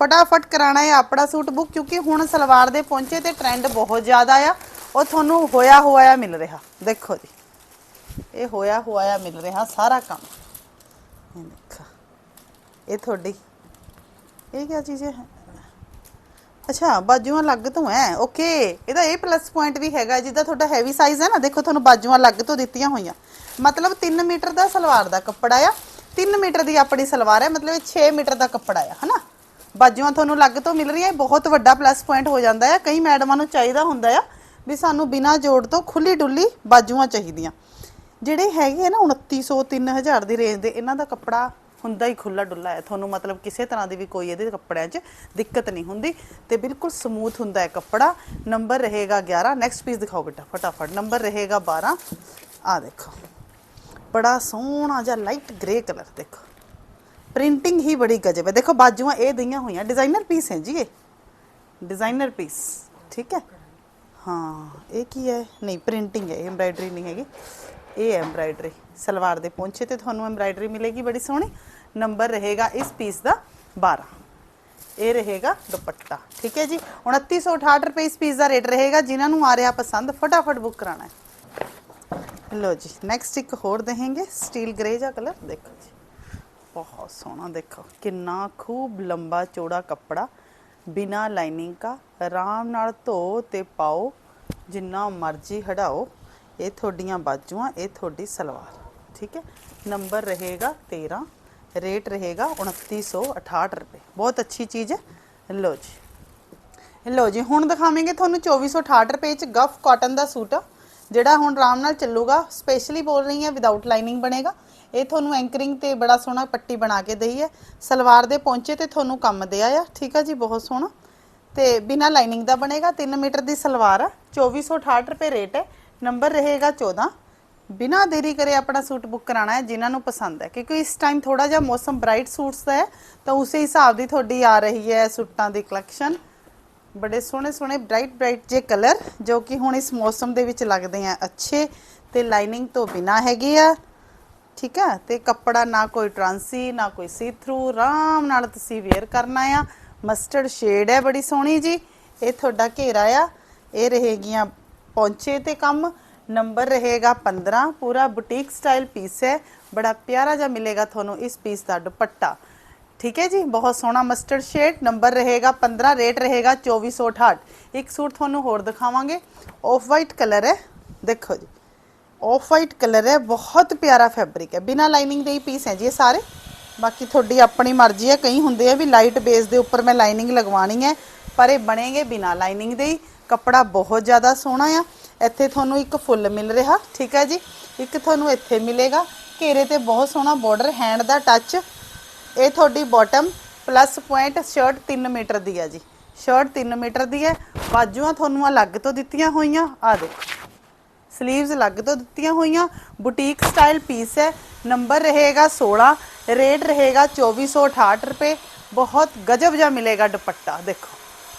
ਫਟਾਫਟ ਕਰਾਣਾ ਹੈ ਆਪਣਾ ਸੂਟ ਬੁੱਕ ਕਿਉਂਕਿ ਹੁਣ ਸਲਵਾਰ ਦੇ ਪਹੁੰਚੇ ਤੇ ਟ੍ਰੈਂਡ ਬਹੁਤ ਜ਼ਿਆਦਾ ਆ, ਉਹ ਤੁਹਾਨੂੰ ਹੋਇਆ ਹੋਇਆ ਮਿਲ ਰਿਹਾ। ਦੇਖੋ ਜੀ। ਇਹ ਹੋਇਆ ਹੋਇਆ ਮਿਲ ਰਿਹਾ ਸਾਰਾ ਕੰਮ। ਇਹ ਦੇਖੋ। ਇਹ ਤੁਹਾਡੀ, ਇਹ ਕੀ ਚੀਜ਼ ਹੈ? ਅੱਛਾ, ਬਾਜੂਆਂ ਲੱਗ ਤੋਂ ਹੈ। ਓਕੇ ਇਹਦਾ ਇਹ ਪਲੱਸ ਪੁਆਇੰਟ ਵੀ ਹੈਗਾ। ਜਿੱਦਾਂ ਤੁਹਾਡਾ ਹੈਵੀ ਸਾਈਜ਼ ਹੈ ਨਾ, ਦੇਖੋ ਤੁਹਾਨੂੰ ਬਾਜੂਆਂ ਲੱਗ ਤੋਂ ਦਿੱਤੀਆਂ ਹੋਈਆਂ। ਮਤਲਬ 3 ਮੀਟਰ ਦਾ ਸਲਵਾਰ ਦਾ ਕੱਪੜਾ ਆ। 3 ਮੀਟਰ ਦੀ ਆਪਣੀ ਸਲਵਾਰ ਹੈ, ਮਤਲਬ ਇਹ 6 ਮੀਟਰ ਦਾ ਕੱਪੜਾ ਆ, ਹਨਾ? ਬਾਜੂਆਂ ਤੁਹਾਨੂੰ ਲੱਗ ਤੋਂ ਮਿਲ ਰਹੀਆਂ। ਇਹ ਬਹੁਤ ਵੱਡਾ ਪਲੱਸ ਪੁਆਇੰਟ ਹੋ ਜਾਂਦਾ ਆ। ਕਈ ਮੈਡਮਾਂ ਨੂੰ ਚਾਹੀਦਾ ਹੁੰਦਾ ਆ ਵੀ ਸਾਨੂੰ ਬਿਨਾਂ ਜੋੜ ਤੋਂ ਖੁੱਲੀ ਡੁੱਲੀ ਬਾਜੂਆਂ ਚਾਹੀਦੀਆਂ। ਜਿਹੜੇ ਹੈਗੇ ਆ ਨਾ 2900 3000 ਦੀ ਰੇਂਜ ਦੇ, ਇਹਨਾਂ ਦਾ ਕੱਪੜਾ ਹੁੰਦਾ ਹੀ ਖੁੱਲਾ ਡੁੱਲਾ ਹੈ। ਤੁਹਾਨੂੰ ਮਤਲਬ ਕਿਸੇ ਤਰ੍ਹਾਂ ਦੀ ਵੀ ਕੋਈ ਇਹਦੇ ਕੱਪੜਿਆਂ 'ਚ ਦਿੱਕਤ ਨਹੀਂ ਹੁੰਦੀ ਤੇ ਬਿਲਕੁਲ ਸਮੂਥ ਹੁੰਦਾ ਹੈ ਕੱਪੜਾ। ਨੰਬਰ ਰਹੇਗਾ 11 ਨੈਕਸਟ ਪੀਸ ਦਿਖਾਓ ਬੇਟਾ, ਫਟਾਫਟ। ਨੰਬਰ ਰਹੇਗਾ 12 ਆ ਦੇਖੋ। ਬੜਾ ਸੋਹਣਾ ਜਿਹਾ ਲਾਈਟ ਗ੍ਰੇ ਕਲਰ ਦੇਖੋ। ਪ੍ਰਿੰਟਿੰਗ ਹੀ ਬੜੀ ਗਜਬ ਹੈ। ਦੇਖੋ, ਬਾਜੂਆਂ ਇਹ ਦਈਆਂ ਹੋਈਆਂ। ਡਿਜ਼ਾਈਨਰ ਪੀਸ ਹੈ ਜੀ ਇਹ। ਡਿਜ਼ਾਈਨਰ ਪੀਸ ਠੀਕ ਹੈ? ਹਾਂ, ਇਹ ਕੀ ਹੈ? ਨਹੀਂ ਪ੍ਰਿੰਟਿੰਗ ਹੈ ਐਮਬ੍ਰਾਇਡਰੀ ਨਹੀਂ ਹੈਗੀ। ਇਹ ਐਮਬ੍ਰਾਇਡਰੀ ਸਲਵਾਰ ਦੇ ਪਹੁੰਚੇ ਤੇ ਤੁਹਾਨੂੰ ਐਮਬ੍ਰਾਇਡਰੀ ਮਿਲੇਗੀ, ਬੜੀ ਸੋਹਣੀ। ਨੰਬਰ ਰਹੇਗਾ ਇਸ ਪੀਸ ਦਾ 12 ਇਹ ਰਹੇਗਾ ਦੁਪੱਟਾ, ਠੀਕ ਹੈ ਜੀ? 2968 ਰੁਪਏ ਇਸ ਪੀਸ ਦਾ ਰੇਟ ਰਹੇਗਾ, ਜਿਨ੍ਹਾਂ ਨੂੰ ਆ ਰਿਹਾ ਪਸੰਦ, ਫਟਾਫਟ ਬੁੱਕ ਕਰਾਣਾ ਹੈ। ਲੋ ਜੀ ਨੈਕਸਟ ਇੱਕ ਹੋਰ ਦੇਹਾਂਗੇ ਸਟੀਲ ਗ੍ਰੇ ਜਿਹਾ ਕਲਰ ਦੇਖੋ ਜੀ। ਬਹੁਤ ਸੋਹਣਾ, ਦੇਖੋ, ਕਿੰਨਾ ਖੂਬ ਲੰਬਾ ਚੌੜਾ ਕੱਪੜਾ, ਬਿਨਾ ਲਾਈਨਿੰਗ ਦਾ, ਆਰਾਮ ਨਾਲ ਧੋ ਤੇ ਪਾਓ, ਜਿੰਨਾ ਮਰਜ਼ੀ ਹਟਾਓ। ਇਹ ਤੁਹਾਡੀਆਂ ਬਾਜੂਆਂ, ਇਹ ਤੁਹਾਡੀ ਸਲਵਾਰ। ਠੀਕ ਹੈ? ਨੰਬਰ ਰਹੇਗਾ 13 ਰੇਟ ਰਹੇਗਾ 2968 ਰੁਪਏ। ਬਹੁਤ ਅੱਛੀ ਚੀਜ਼ ਹੈ। ਲੋ ਜੀ। ਲੋ ਜੀ, ਹੁਣ ਦਿਖਾਵਾਂਗੇ ਤੁਹਾਨੂੰ 2468 ਰੁਪਏ ਚ ਗਫ ਕਾਟਨ ਦਾ ਸੂਟ, ਜਿਹੜਾ ਹੁਣ ਆਰਾਮ ਨਾਲ ਚੱਲੂਗਾ ਸਪੈਸ਼ਲੀ ਬੋਲ ਰਹੀ ਹਾਂ ਵਿਦਆਊਟ ਲਾਈਨਿੰਗ ਬਣੇਗਾ। ਇਹ ਤੁਹਾਨੂੰ ਐਂਕਰਿੰਗ ਤੇ ਬੜਾ ਸੋਹਣਾ ਪੱਟੀ ਬਣਾ ਕੇ ਦਈ ਹੈ। ਸਲਵਾਰ ਦੇ ਪੌਂਚੇ ਤੇ ਤੁਹਾਨੂੰ ਕੰਮ ਦਿਆ ਆ। ਠੀਕ ਆ ਜੀ, ਬਹੁਤ ਸੋਹਣਾ। ਤੇ ਬਿਨਾ ਲਾਈਨਿੰਗ ਦਾ ਬਣੇਗਾ 3 ਮੀਟਰ ਦੀ ਸਲਵਾਰ ਆ। 2468 ਰੁਪਏ ਰੇਟ ਹੈ। ਨੰਬਰ ਰਹੇਗਾ 14 ਬਿਨਾ ਦੇਰੀ ਕਰੇ ਆਪਣਾ ਸੂਟ ਬੁੱਕ ਕਰਾਣਾ ਹੈ, ਜਿਨ੍ਹਾਂ ਨੂੰ ਪਸੰਦ ਹੈ। ਕਿਉਂਕਿ ਇਸ ਟਾਈਮ ਥੋੜਾ ਜਿਹਾ ਮੌਸਮ ਬ੍ਰਾਈਟ ਸੂਟਸ ਦਾ ਹੈ, ਤਾਂ ਉਸੇ ਹਿਸਾਬ ਦੀ ਤੁਹਾਡੀ ਆ ਰਹੀ ਹੈ ਸੂਟਾਂ ਦੀ ਕਲੈਕਸ਼ਨ ਬੜੇ ਸੋਹਣੇ ਸੋਹਣੇ ਬ੍ਰਾਈਟ ਬ੍ਰਾਈਟ ਜੇ ਕਲਰ ਜੋ ਕਿ ਹੁਣ ਇਸ ਮੌਸਮ ਦੇ ਵਿੱਚ ਲੱਗਦੇ ਆ ਅੱਛੇ, ਤੇ ਲਾਈਨਿੰਗ ਤੋਂ ਬਿਨਾ ਹੈਗੇ ਆ। ਠੀਕ ਆ ਤੇ ਕੱਪੜਾ ਨਾ ਕੋਈ ਟ੍ਰਾਂਸੀ ਨਾ ਕੋਈ ਸੀ ਥਰੂ ਆਰਾਮ ਨਾਲ ਤੁਸੀਂ ਵੇਅਰ ਕਰਨਾ ਆ। ਮਸਟਰਡ ਸ਼ੇਡ ਹੈ ਬੜੀ ਸੋਹਣੀ ਜੀ। ਇਹ ਤੁਹਾਡਾ ਘੇਰਾ ਆ। ਇਹ ਰਹੇਗੀਆਂ ਪੌਂਚੇ ਤੇ ਕੰਮ ਨੰਬਰ ਰਹੇਗਾ 15 ਪੂਰਾ ਬੁਟੀਕ ਸਟਾਈਲ ਪੀਸ ਹੈ ਬੜਾ ਪਿਆਰਾ ਜਿਹਾ ਮਿਲੇਗਾ ਤੁਹਾਨੂੰ ਇਸ ਪੀਸ ਦਾ ਦੁਪੱਟਾ ਠੀਕ ਹੈ ਜੀ ਬਹੁਤ ਸੋਹਣਾ ਮਸਟਰਡ ਸ਼ੇਡ ਨੰਬਰ ਰਹੇਗਾ 15 ਰੇਟ ਰਹੇਗਾ 2468 ਇੱਕ ਸੂਟ ਤੁਹਾਨੂੰ ਹੋਰ ਦਿਖਾਵਾਂਗੇ ਆਫ ਵਾਈਟ ਕਲਰ ਹੈ ਦੇਖੋ ਜੀ ਆਫ ਵਾਈਟ ਕਲਰ ਹੈ ਬਹੁਤ ਪਿਆਰਾ ਫੈਬਰਿਕ ਹੈ ਬਿਨਾ ਲਾਈਨਿੰਗ ਦੇ ਹੀ ਪੀਸ ਹੈ ਜੀ ਇਹ ਸਾਰੇ ਬਾਕੀ ਤੁਹਾਡੀ ਆਪਣੀ ਮਰਜ਼ੀ ਹੈ ਕਈ ਹੁੰਦੇ ਆ ਵੀ ਲਾਈਟ ਬੇਸ ਦੇ ਉੱਪਰ ਮੈਂ ਲਾਈਨਿੰਗ ਲਗਵਾਣੀ ਹੈ ਪਰ ਇਹ ਬਣੇਗੇ ਬਿਨਾ ਲਾਈਨਿੰਗ ਦੇ ਹੀ ਕੱਪੜਾ ਬਹੁਤ ਜ਼ਿਆਦਾ ਸੋਹਣਾ ਆ। ਇੱਥੇ ਤੁਹਾਨੂੰ ਇੱਕ ਫੁੱਲ ਮਿਲ ਰਿਹਾ, ਠੀਕ ਹੈ ਜੀ? ਇੱਕ ਤੁਹਾਨੂੰ ਇੱਥੇ ਮਿਲੇਗਾ। ਘੇਰੇ ਤੇ ਬਹੁਤ ਸੋਹਣਾ ਬਾਰਡਰ ਹੈਂਡ ਦਾ ਟੱਚ ਇਹ ਤੁਹਾਡੀ bottom plus point shirt 3 metre ਦੀ ਹੈ ਜੀ। ਸ਼ਰਟ 3 ਮੀਟਰ ਦੀ ਹੈ। ਬਾਜੂਆਂ ਤੁਹਾਨੂੰ ਅਲੱਗ ਤੋਂ ਦਿੱਤੀਆਂ ਹੋਈਆਂ। ਆ ਦੇਖੋ। ਸਲੀਵਸ ਅਲੱਗ ਤੋਂ ਦਿੱਤੀਆਂ ਹੋਈਆਂ। ਬੁਟੀਕ ਸਟਾਈਲ ਪੀਸ ਹੈ। ਨੰਬਰ ਰਹੇਗਾ 16 ਰੇਟ ਰਹੇਗਾ 2468 ਰੁਪਏ। ਬਹੁਤ ਗਜਬ ਜਿਹਾ ਮਿਲੇਗਾ ਦੁਪੱਟਾ, ਦੇਖੋ।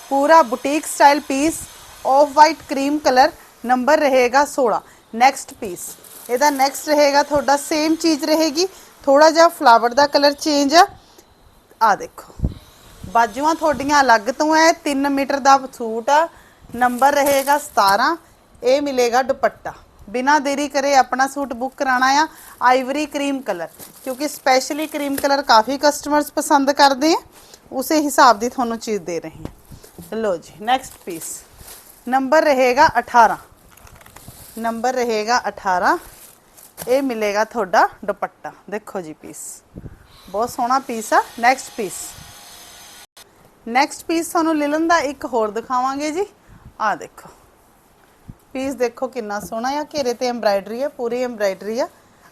ਪੂਰਾ boutique style piece off white cream colour number ਰਹੇਗਾ 16 ਨੈਕਸਟ ਪੀਸ ਇਹਦਾ ਨੈਕਸਟ ਰਹੇਗਾ, ਤੁਹਾਡਾ ਸੇਮ ਚੀਜ਼ ਰਹੇਗੀ। ਥੋੜਾ ਜਿਹਾ ਫਲਾਵਰ ਦਾ ਕਲਰ ਚੇਂਜ ਆ ਆ ਦੇਖੋ। ਬਾਜੂਆਂ ਤੁਹਾਡੀਆਂ ਅਲੱਗ ਤੋਂ ਹੈ 3 ਮੀਟਰ ਦਾ ਸੂਟ ਆ। ਨੰਬਰ ਰਹੇਗਾ 17 ਇਹ ਮਿਲੇਗਾ ਦੁਪੱਟਾ। ਬਿਨਾ ਦੇਰੀ ਕਰੇ ਆਪਣਾ ਸੂਟ ਬੁੱਕ ਕਰਾਣਾ ਆ। ਆਈਵਰੀ ਕਰੀਮ ਕਲਰ ਕਿਉਂਕਿ ਸਪੈਸ਼ਲੀ ਕਰੀਮ ਕਲਰ ਕਾਫੀ ਕਸਟਮਰਸ ਪਸੰਦ ਕਰਦੇ ਆ। ਉਸੇ ਹਿਸਾਬ ਦੀ ਤੁਹਾਨੂੰ ਚੀਜ਼ ਦੇ ਰਹੀ ਹਾਂ ਲੋ ਜੀ ਨੈਕਸਟ ਪੀਸ ਨੰਬਰ ਰਹੇਗਾ 18 ਨੰਬਰ ਰਹੇਗਾ 18 ਇਹ ਮਿਲੇਗਾ ਤੁਹਾਡਾ ਦੁਪੱਟਾ। ਦੇਖੋ ਜੀ ਪੀਸ ਬਹੁਤ ਸੋਹਣਾ ਪੀਸ ਆ। ਨੈਕਸਟ ਪੀਸ ਨੈਕਸਟ ਪੀਸ ਤੁਹਾਨੂੰ ਲਿਲਨ ਦਾ ਇੱਕ ਹੋਰ ਦਿਖਾਵਾਂਗੇ ਜੀ। ਆ ਦੇਖੋ। ਪੀਸ ਦੇਖੋ ਕਿੰਨਾ ਸੋਹਣਾ ਆ। ਘੇਰੇ ਤੇ ਐਮਬਰਾਇਡਰੀ ਆ। ਪੂਰੀ ਐਮਬਰਾਇਡਰੀ ਆ।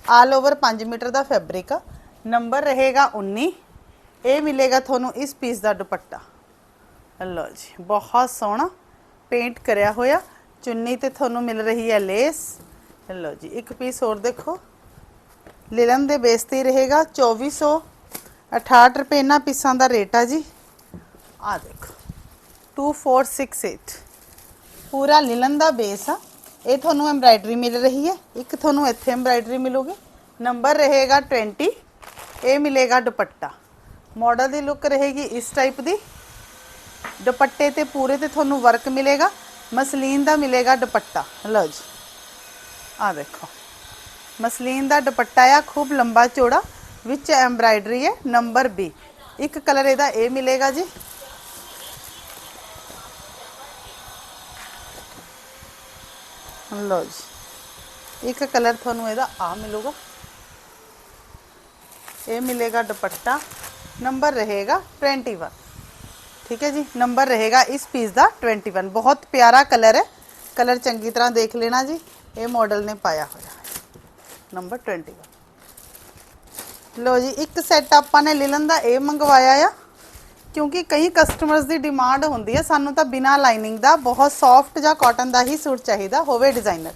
ਆਲ ਓਵਰ 5 ਮੀਟਰ ਦਾ ਫੈਬਰਿਕ ਆ। ਨੰਬਰ ਰਹੇਗਾ 19 ਇਹ ਮਿਲੇਗਾ ਤੁਹਾਨੂੰ ਇਸ ਪੀਸ ਦਾ ਦੁਪੱਟਾ। ਲਓ ਜੀ। ਬਹੁਤ ਸੋਹਣਾ। ਪੇਂਟ ਕਰਿਆ ਹੋਇਆ। ਚੁੰਨੀ ਤੇ ਤੁਹਾਨੂੰ ਮਿਲ ਰਹੀ ਹੈ ਲੇਸ। ਲਓ ਜੀ, ਇੱਕ ਪੀਸ ਹੋਰ ਦੇਖੋ। ਲਿਲਨ ਦੇ ਬੇਸ ਤੇ ਹੀ ਰਹੇਗਾ 2468 ਰੁਪਏ ਇਹਨਾਂ ਪੀਸਾਂ ਦਾ ਰੇਟ ਆ ਜੀ। ਆ ਦੇਖੋ 2468 ਪੂਰਾ ਲਿਲਨ ਦਾ ਬੇਸ ਆ। ਇਹ ਤੁਹਾਨੂੰ ਐਮਬਰਾਇਡਰੀ ਮਿਲ ਰਹੀ ਹੈ। ਇੱਕ ਤੁਹਾਨੂੰ ਇੱਥੇ ਐਮਬਰਾਇਡਰੀ ਮਿਲੂਗੀ। ਨੰਬਰ ਰਹੇਗਾ 20 ਇਹ ਮਿਲੇਗਾ ਦੁਪੱਟਾ। ਮਾਡਲ ਦੀ ਲੁੱਕ ਰਹੇਗੀ ਇਸ ਟਾਈਪ ਦੀ। ਦੁਪੱਟੇ ਤੇ ਪੂਰੇ ਤੇ ਤੁਹਾਨੂੰ ਵਰਕ ਮਿਲੇਗਾ, ਮਸਲੀਨ ਦਾ ਮਿਲੇਗਾ ਦੁਪੱਟਾ। ਲਓ ਜੀ ਆ ਦੇਖੋ। ਮਸਲੀਨ ਦਾ ਦੁਪੱਟਾ ਆ, ਖੂਬ ਲੰਬਾ ਚੌੜਾ, ਵਿੱਚ ਐਮਬਰਾਇਡਰੀ ਹੈ ਨੰਬਰ 20 ਇੱਕ ਕਲਰ ਇਹਦਾ ਇਹ ਮਿਲੇਗਾ ਜੀ। ਲਓ ਜੀ, ਇੱਕ ਕਲਰ ਤੁਹਾਨੂੰ ਇਹਦਾ ਆ ਮਿਲੂਗਾ। ਇਹ ਮਿਲੇਗਾ ਦੁਪੱਟਾ ਨੰਬਰ ਰਹੇਗਾ 21 ਠੀਕ ਹੈ ਜੀ ਨੰਬਰ ਰਹੇਗਾ ਇਸ ਪੀਸ ਦਾ 21 ਬਹੁਤ ਪਿਆਰਾ ਕਲਰ ਹੈ। ਕਲਰ ਚੰਗੀ ਤਰ੍ਹਾਂ ਦੇਖ ਲੈਣਾ ਜੀ। ਇਹ ਮਾਡਲ ਨੇ ਪਾਇਆ ਹੋਇਆ। ਹੈ ਨੰਬਰ 21 ਲੋ ਜੀ, ਇੱਕ ਸੈੱਟ ਆਪਾਂ ਨੇ ਲਿਲਨ ਦਾ ਇਹ ਮੰਗਵਾਇਆ ਆ। ਕਿਉਂਕਿ ਕਈ ਕਸਟਮਰਸ ਦੀ ਡਿਮਾਂਡ ਹੁੰਦੀ ਹੈ। ਸਾਨੂੰ ਤਾਂ ਬਿਨਾ ਲਾਈਨਿੰਗ ਦਾ ਬਹੁਤ ਸੌਫਟ ਜਾਂ ਕਾਟਨ ਦਾ ਹੀ ਸੂਟ ਚਾਹੀਦਾ, ਹੋਵੇ ਡਿਜ਼ਾਈਨਰ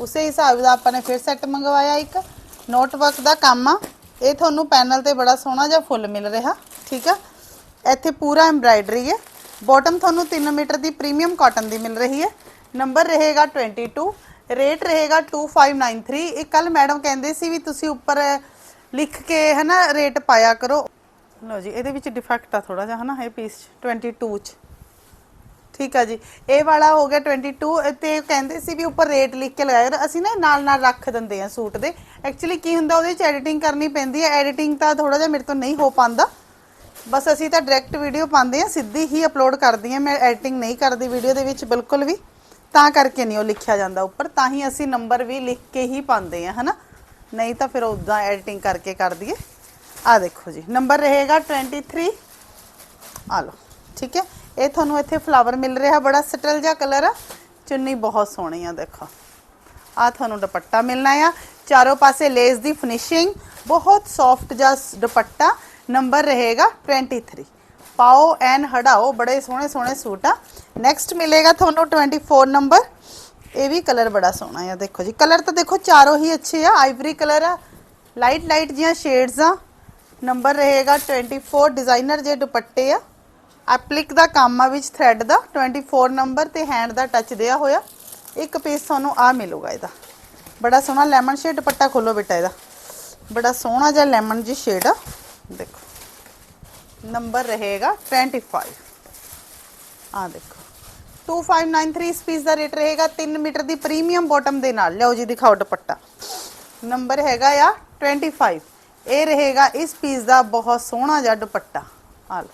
ਉਸੇ ਹਿਸਾਬ ਦਾ ਆਪਾਂ ਨੇ ਫਿਰ ਸੈੱਟ ਮੰਗਵਾਇਆ ਇੱਕ। ਨੋਟਵਰਕ ਦਾ ਕੰਮ ਆ। ਇਹ ਤੁਹਾਨੂੰ ਪੈਨਲ ਤੇ ਬੜਾ ਸੋਹਣਾ ਜਿਹਾ ਫੁੱਲ ਮਿਲ ਰਿਹਾ। ਠੀਕ ਆ? ਇੱਥੇ ਪੂਰਾ ਐਮਬਰਾਇਡਰੀ ਹੈ। ਬਾਟਮ ਤੁਹਾਨੂੰ 3 ਮੀਟਰ ਦੀ ਪ੍ਰੀਮੀਅਮ ਕਾਟਨ ਦੀ ਮਿਲ ਰਹੀ ਹੈ। ਨੰਬਰ ਰਹੇਗਾ 22 ਰੇਟ ਰਹੇਗਾ 2593 ਇਹ ਕੱਲ ਮੈਡਮ ਕਹਿੰਦੇ ਸੀ ਵੀ ਤੁਸੀਂ ਉੱਪਰ ਲਿਖ ਕੇ ਹਨਾ ਰੇਟ ਪਾਇਆ ਕਰੋ। ਲਓ ਜੀ, ਇਹਦੇ ਵਿੱਚ ਡਿਫੈਕਟ ਆ ਥੋੜਾ ਜਿਹਾ ਹਨਾ, ਇਹ ਪੀਸ 22 ਚ। ਠੀਕ ਆ ਜੀ। ਇਹ ਵਾਲਾ ਹੋ ਗਿਆ 22 ਤੇ ਕਹਿੰਦੇ ਸੀ ਵੀ ਉੱਪਰ ਰੇਟ ਲਿਖ ਕੇ ਲਗਾਇਆ ਕਰੋ। ਅਸੀਂ ਨਾ ਨਾਲ ਨਾਲ ਰੱਖ ਦਿੰਦੇ ਆ ਸੂਟ ਦੇ। ਐਕਚੁਅਲੀ ਕੀ ਹੁੰਦਾ, ਉਹਦੇ ਚ ਐਡੀਟਿੰਗ ਕਰਨੀ ਪੈਂਦੀ ਹੈ। ਐਡੀਟਿੰਗ ਤਾਂ ਥੋੜਾ ਜਿਹਾ ਮੇਰੇ ਤੋਂ ਨਹੀਂ ਹੋ ਪਾਉਂਦਾ। ਬਸ ਅਸੀਂ ਤਾਂ ਡਾਇਰੈਕਟ ਵੀਡੀਓ ਪਾਉਂਦੇ ਆ ਸਿੱਧੀ ਹੀ ਅਪਲੋਡ ਕਰਦੀ ਆ ਮੈਂ ਐਡੀਟਿੰਗ ਨਹੀਂ ਕਰਦੀ ਵੀਡੀਓ ਦੇ ਵਿੱਚ, ਬਿਲਕੁਲ ਵੀ। ਤਾਂ ਕਰਕੇ ਨਹੀਂ ਉਹ ਲਿਖਿਆ ਜਾਂਦਾ ਉੱਪਰ, ਤਾਂ ਹੀ ਅਸੀਂ ਨੰਬਰ ਵੀ ਲਿਖ ਕੇ ਹੀ ਪਾਉਂਦੇ ਆ ਹਨਾ? ਨਹੀਂ ਤਾਂ ਫਿਰ ਉਦਾਂ ਐਡੀਟਿੰਗ ਕਰਕੇ ਕਰ ਦਈਏ। ਆ ਦੇਖੋ ਜੀ ਨੰਬਰ ਰਹੇਗਾ 23 ਆ ਲਓ, ਠੀਕ ਹੈ? ਇਹ ਤੁਹਾਨੂੰ ਇੱਥੇ ਫਲਾਵਰ ਮਿਲ ਰਿਹਾ, ਬੜਾ ਸਟਲ ਜਿਹਾ ਕਲਰ ਆ। ਚੁੰਨੀ ਬਹੁਤ ਸੋਹਣੀ ਆ, ਦੇਖੋ। ਆ ਤੁਹਾਨੂੰ ਦੁਪੱਟਾ ਮਿਲਣਾ ਆ। ਚਾਰੋਂ ਪਾਸੇ ਲੇਸ ਦੀ ਫਿਨਿਸ਼ਿੰਗ ਬਹੁਤ ਸੌਫਟ ਜਿਹਾ ਦੁਪੱਟਾ। ਨੰਬਰ ਰਹੇਗਾ 23 ਪਾਓ ਐਨ ਹਟਾਓ ਬੜੇ ਸੋਹਣੇ ਸੋਹਣੇ ਸੂਟ ਆ। ਨੈਕਸਟ ਮਿਲੇਗਾ ਤੁਹਾਨੂੰ 24 ਨੰਬਰ। ਇਹ ਵੀ ਕਲਰ ਬੜਾ ਸੋਹਣਾ ਆ, ਦੇਖੋ ਜੀ। ਕਲਰ ਤਾਂ ਦੇਖੋ ਚਾਰੋਂ ਹੀ ਅੱਛੇ ਆ ਆਈਵਰੀ ਕਲਰ ਆ। ਲਾਈਟ ਲਾਈਟ ਜੀਆਂ ਸ਼ੇਡਸ ਆ। ਨੰਬਰ ਰਹੇਗਾ 24 ਡਿਜ਼ਾਈਨਰ ਜੇ ਦੁਪੱਟੇ ਆ। ਐਪਲਿਕ ਦਾ ਕੰਮ ਆ ਵਿੱਚ ਥ੍ਰੈਡ ਦਾ 24 ਨੰਬਰ ਤੇ ਹੈਂਡ ਦਾ ਟੱਚ ਦਿਆ ਹੋਇਆ। ਇੱਕ ਪੀਸ ਤੁਹਾਨੂੰ ਆ ਮਿਲੂਗਾ ਇਹਦਾ। ਬੜਾ ਸੋਹਣਾ ਲੈਮਨ ਸ਼ੇਡ ਦੁਪੱਟਾ ਖੋਲੋ ਬੇਟਾ ਇਹਦਾ। ਬੜਾ ਸੋਹਣਾ ਜਿਹਾ ਲੈਮਨ ਜੀ ਸ਼ੇਡ ਆ। देखो। नंबर रहेगा ट्वेंटी फाइव हाँ देखो। Two five nine three piece का रेट रहेगा तीन मीटर की प्रीमियम बॉटम के नाल लो जी, दिखाओ दुपट्टा। नंबर हैगा या ट्वेंटी फाइव ये रहेगा इस पीस का बहुत सोहना जहा दुपट्टा। आ लो।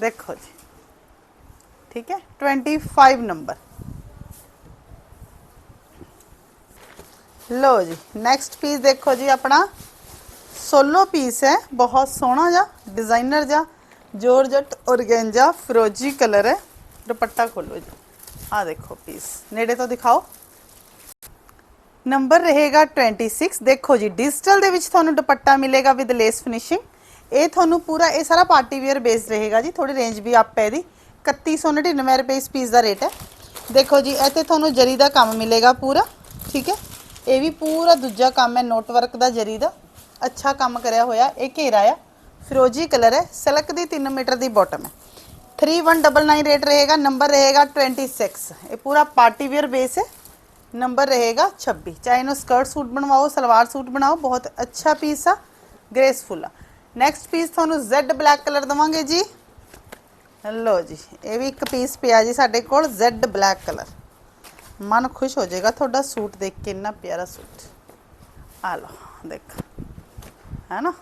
देखो जी। ठीक है? ट्वेंटी फाइव नंबर लो जी नैक्सट पीस देखो जी अपना। 16 ਪੀਸ ਹੈ, ਬਹੁਤ ਸੋਹਣਾ ਜਾ ਡਿਜ਼ਾਈਨਰ ਜਾ ਜੋਰਜਟ ਔਰਗੈਂਜਾ ਫਰੋਜੀ ਕਲਰ ਹੈ। ਦੁਪੱਟਾ ਖੋਲੋ ਜੀ। ਆ ਦੇਖੋ ਪੀਸ। ਨੇੜੇ ਤੋਂ ਦਿਖਾਓ। ਨੰਬਰ ਰਹੇਗਾ 26 ਦੇਖੋ ਜੀ ਡਿਜੀਟਲ ਦੇ ਵਿੱਚ ਤੁਹਾਨੂੰ ਦੁਪੱਟਾ ਮਿਲੇਗਾ ਵਿਦ ਲੇਸ ਫਿਨਿਸ਼ਿੰਗ ਇਹ ਤੁਹਾਨੂੰ ਪੂਰਾ, ਇਹ ਸਾਰਾ ਪਾਰਟੀ ਵੇਅਰ ਬੇਸ ਰਹੇਗਾ ਜੀ। ਥੋੜੀ ਰੇਂਜ ਵੀ ਅਪ ਹੈ ਦੀ 3199 ਰੁਪਏ ਇਸ ਪੀਸ ਦਾ ਰੇਟ ਹੈ। ਦੇਖੋ ਜੀ ਇੱਥੇ ਤੁਹਾਨੂੰ ਜਰੀ ਦਾ ਕੰਮ ਮਿਲੇਗਾ ਪੂਰਾ, ਠੀਕ ਹੈ? ਇਹ ਵੀ ਪੂਰਾ ਦੂਜਾ ਕੰਮ ਹੈ ਨੋਟ ਵਰਕ ਦਾ ਜਰੀ ਦਾ। ਅੱਛਾ ਕੰਮ ਕਰਿਆ ਹੋਇਆ, ਇਹ ਘੇਰਾ ਆ। ਫਿਰੋਜੀ ਕਲਰ ਹੈ, ਸਿਲਕ ਦੀ 3 ਮੀਟਰ ਦੀ ਬਾਟਮ ਹੈ। 3199 ਰੇਟ ਰਹੇਗਾ, ਨੰਬਰ ਰਹੇਗਾ 26 ਇਹ ਪੂਰਾ ਪਾਰਟੀ ਵੇਅਰ ਬੇਸ ਹੈ, ਨੰਬਰ ਰਹੇਗਾ 26 ਚਾਹੇ ਇਹਨੂੰ ਸਕਰਟ ਸੂਟ ਬਣਵਾਓ, ਸਲਵਾਰ ਸੂਟ ਬਣਾਓ, ਬਹੁਤ ਅੱਛਾ ਪੀਸ ਆ ਗ੍ਰੇਸਫੁਲ ਆ। ਨੈਕਸਟ ਪੀਸ ਤੁਹਾਨੂੰ Z ਬਲੈਕ ਕਲਰ ਦਵਾਂਗੇ ਜੀ। ਲੋ ਜੀ, ਇਹ ਵੀ ਇੱਕ ਪੀਸ ਪਿਆ ਜੀ ਸਾਡੇ ਕੋਲ, Z ਬਲੈਕ ਕਲਰ। ਮਨ ਖੁਸ਼ ਹੋ ਜਾਏਗਾ ਤੁਹਾਡਾ ਸੂਟ ਦੇਖ ਕੇ, ਇੰਨਾ ਪਿਆਰਾ ਸੂਟ। ਆ ਲਓ, ਦੇਖ। ਹੈ ਨਾ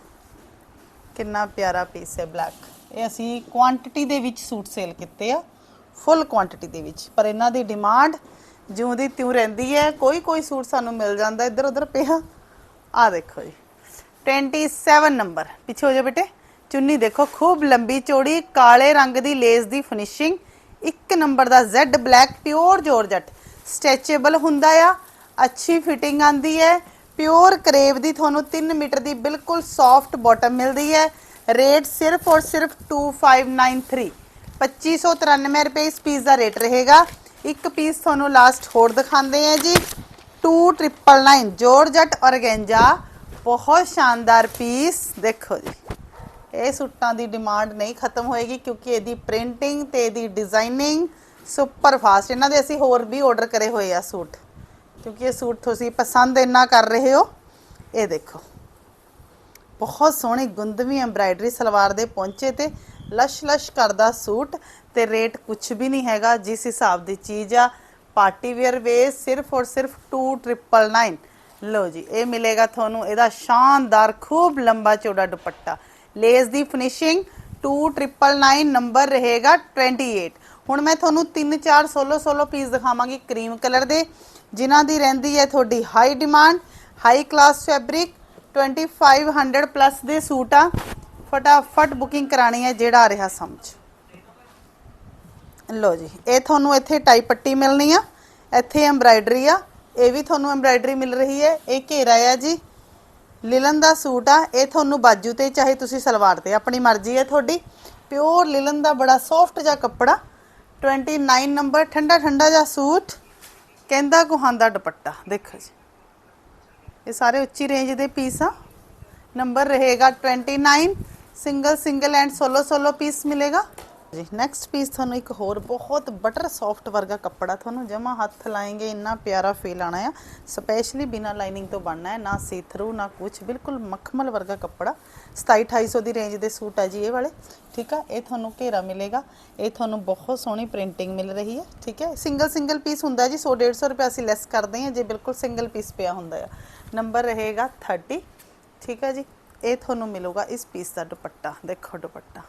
ਕਿੰਨਾ ਪਿਆਰਾ ਪੀਸ ਹੈ ਬਲੈਕ ਇਹ ਅਸੀਂ ਕੁਆਂਟੀਟੀ ਦੇ ਵਿੱਚ ਸੂਟ ਸੇਲ ਕੀਤੇ ਆ ਫੁੱਲ ਕੁਆਂਟੀਟੀ ਦੇ ਵਿੱਚ। ਪਰ ਇਹਨਾਂ ਦੀ ਡਿਮਾਂਡ ਜਿਉਂ ਦੀ ਤਿਉਂ ਰਹਿੰਦੀ ਹੈ, ਕੋਈ ਕੋਈ ਸੂਟ ਸਾਨੂੰ ਮਿਲ ਜਾਂਦਾ ਇੱਧਰ ਉੱਧਰ ਪਿਆ। ਆ ਦੇਖੋ ਜੀ 27 ਨੰਬਰ ਪਿੱਛੇ ਹੋ ਜਾ ਬੇਟੇ, ਚੁੰਨੀ ਦੇਖੋ, ਖੂਬ ਲੰਬੀ ਚੌੜੀ, ਕਾਲੇ ਰੰਗ ਦੀ ਲੇਸ ਦੀ ਫਿਨਿਸ਼ਿੰਗ ਇੱਕ ਨੰਬਰ ਦਾ Z black pure georgette stretchable ਹੁੰਦਾ ਆ, ਅੱਛੀ ਫਿਟਿੰਗ ਆਂਦੀ ਹੈ ਪਿਓਰ ਕਰੇਵ ਦੀ ਤੁਹਾਨੂੰ 3 ਮੀਟਰ ਦੀ ਬਿਲਕੁਲ ਸੌਫਟ ਬਾਟਮ ਮਿਲਦੀ ਹੈ। ਰੇਟ ਸਿਰਫ ਔਰ ਸਿਰਫ 2593 2593 ਰੁਪਏ ਇਸ ਪੀਸ ਦਾ ਰੇਟ ਰਹੇਗਾ। ਇੱਕ ਪੀਸ ਤੁਹਾਨੂੰ ਲਾਸਟ ਹੋਰ ਦਿਖਾਉਂਦੇ ਆ ਜੀ। 2999 ਜੋਰਜਟ ਔਰਗੈਂਜਾ। ਬਹੁਤ ਸ਼ਾਨਦਾਰ ਪੀਸ ਦੇਖੋ ਜੀ। ਇਹ ਸੂਟਾਂ ਦੀ ਡਿਮਾਂਡ ਨਹੀਂ ਖਤਮ ਹੋਏਗੀ ਕਿਉਂਕਿ ਇਹਦੀ ਪ੍ਰਿੰਟਿੰਗ ਤੇ ਇਹਦੀ ਡਿਜ਼ਾਈਨਿੰਗ ਸੁਪਰ ਫਾਸਟ ਇਹਨਾਂ ਦੇ ਅਸੀਂ ਹੋਰ ਵੀ ਆਰਡਰ ਕਰੇ ਹੋਏ ਆ ਸੂਟ। ਕਿਉਂਕਿ ਇਹ ਸੂਟ ਤੁਸੀਂ ਪਸੰਦ ਇੰਨਾ ਕਰ ਰਹੇ ਹੋ, ਇਹ ਦੇਖੋ। ਬਹੁਤ ਸੋਹਣੀ ਗੁੰਦਵੀ ਐਮਬ੍ਰਾਇਡਰੀ ਸਲਵਾਰ ਦੇ ਪਹੁੰਚੇ ਤੇ ਲਸ਼ ਲਸ਼ ਕਰਦਾ ਸੂਟ ਤੇ ਰੇਟ ਕੁਝ ਵੀ ਨਹੀਂ ਹੈਗਾ, ਜਿਸ ਹਿਸਾਬ ਦੀ ਚੀਜ਼ ਆ, ਪਾਰਟੀ ਵੇਅਰ ਵੇਸ ਸਿਰਫ ਔਰ ਸਿਰਫ 2999 ਲਓ ਜੀ, ਇਹ ਮਿਲੇਗਾ ਤੁਹਾਨੂੰ ਇਹਦਾ ਸ਼ਾਨਦਾਰ ਖੂਬ ਲੰਬਾ ਚੌੜਾ ਦੁਪੱਟਾ। ਲੇਸ ਦੀ ਫਿਨਿਸ਼ਿੰਗ 2999 ਨੰਬਰ ਰਹੇਗਾ 28 ਹੁਣ ਮੈਂ ਤੁਹਾਨੂੰ 3-4 ਸੋਲੋ ਸੋਲੋ ਪੀਸ ਦਿਖਾਵਾਂਗੀ ਕਰੀਮ ਕਲਰ ਦੇ। ਜਿਨ੍ਹਾਂ ਦੀ ਰਹਿੰਦੀ ਹੈ ਤੁਹਾਡੀ high demand high class fabric 2500 plus ਦੇ ਸੂਟ ਆ। ਫਟਾਫਟ ਬੁਕਿੰਗ ਕਰਾਣੀ ਹੈ ਜਿਹੜਾ ਆ ਰਿਹਾ ਸਮਝ ਲੋ ਜੀ, ਇਹ ਤੁਹਾਨੂੰ ਇੱਥੇ ਟਾਈ ਪੱਟੀ ਮਿਲਣੀ ਆ, ਇੱਥੇ ਐਮਬ੍ਰਾਇਡਰੀ ਆ, ਇਹ ਵੀ ਤੁਹਾਨੂੰ ਐਮਬ੍ਰਾਇਡਰੀ ਮਿਲ ਰਹੀ ਹੈ। ਇਹ ਘੇਰਾ ਆ ਜੀ, ਲਿਲਨ ਦਾ ਸੂਟ ਆ, ਇਹ ਤੁਹਾਨੂੰ ਬਾਜੂ ਤੇ ਚਾਹੇ ਤੁਸੀਂ ਸਲਵਾਰ ਤੇ, ਆਪਣੀ ਮਰਜ਼ੀ ਹੈ ਤੁਹਾਡੀ। ਪਿਓਰ ਲਿਲਨ ਦਾ ਬੜਾ ਸੌਫਟ ਜਿਹਾ ਕੱਪੜਾ 29 ਨੰਬਰ ਠੰਡਾ ਠੰਡਾ ਜਿਹਾ ਸੂਟ। ਕਹਿੰਦਾ ਗੁਹਾਂਦਾ ਦੁਪੱਟਾ, ਦੇਖੋ ਜੀ। ਇਹ ਸਾਰੇ ਉੱਚੀ ਰੇਂਜ ਦੇ ਪੀਸ ਆ। ਨੰਬਰ ਰਹੇਗਾ 29 single single and solo solo piece ਮਿਲੇਗਾ। ਜੀ। ਨੈਕਸਟ ਪੀਸ ਤੁਹਾਨੂੰ ਇੱਕ ਹੋਰ ਬਹੁਤ ਬਟਰ ਸੌਫਟ ਵਰਗਾ ਕੱਪੜਾ ਤੁਹਾਨੂੰ ਜਮਾ ਹੱਥ ਲਾਏਗੇ, ਇੰਨਾ ਪਿਆਰਾ ਫੀਲ ਆਣਾ ਆ। ਸਪੈਸ਼ਲੀ ਬਿਨਾ ਲਾਈਨਿੰਗ ਤੋਂ ਬਣਨਾ ਹੈ, ਨਾ ਸੀ ਥਰੂ ਨਾ ਕੁਝ ਬਿਲਕੁਲ ਮਖਮਲ ਵਰਗਾ ਕੱਪੜਾ। 27 2800 ਦੀ ਰੇਂਜ ਦੇ ਸੂਟ ਆ ਜੀ ਇਹ ਵਾਲੇ, ਠੀਕ ਆ? ਇਹ ਤੁਹਾਨੂੰ ਘੇਰਾ ਮਿਲੇਗਾ। ਇਹ ਤੁਹਾਨੂੰ ਬਹੁਤ ਸੋਹਣੀ ਪ੍ਰਿੰਟਿੰਗ ਮਿਲ ਰਹੀ ਹੈ, ਠੀਕ ਹੈ? ਸਿੰਗਲ ਸਿੰਗਲ ਪੀਸ ਹੁੰਦਾ ਜੀ 100 150 ਰੁਪਏ ਅਸੀਂ ਲੈਸ ਕਰਦੇ ਹਾਂ, ਜੇ ਬਿਲਕੁਲ ਸਿੰਗਲ ਪੀਸ ਪਿਆ ਹੁੰਦਾ ਆ। ਨੰਬਰ ਰਹੇਗਾ 30 ਠੀਕ ਹੈ ਜੀ? ਇਹ ਤੁਹਾਨੂੰ ਮਿਲੂਗਾ ਇਸ ਪੀਸ ਦਾ ਦੁਪੱਟਾ, ਦੇਖੋ ਦੁਪੱਟਾ।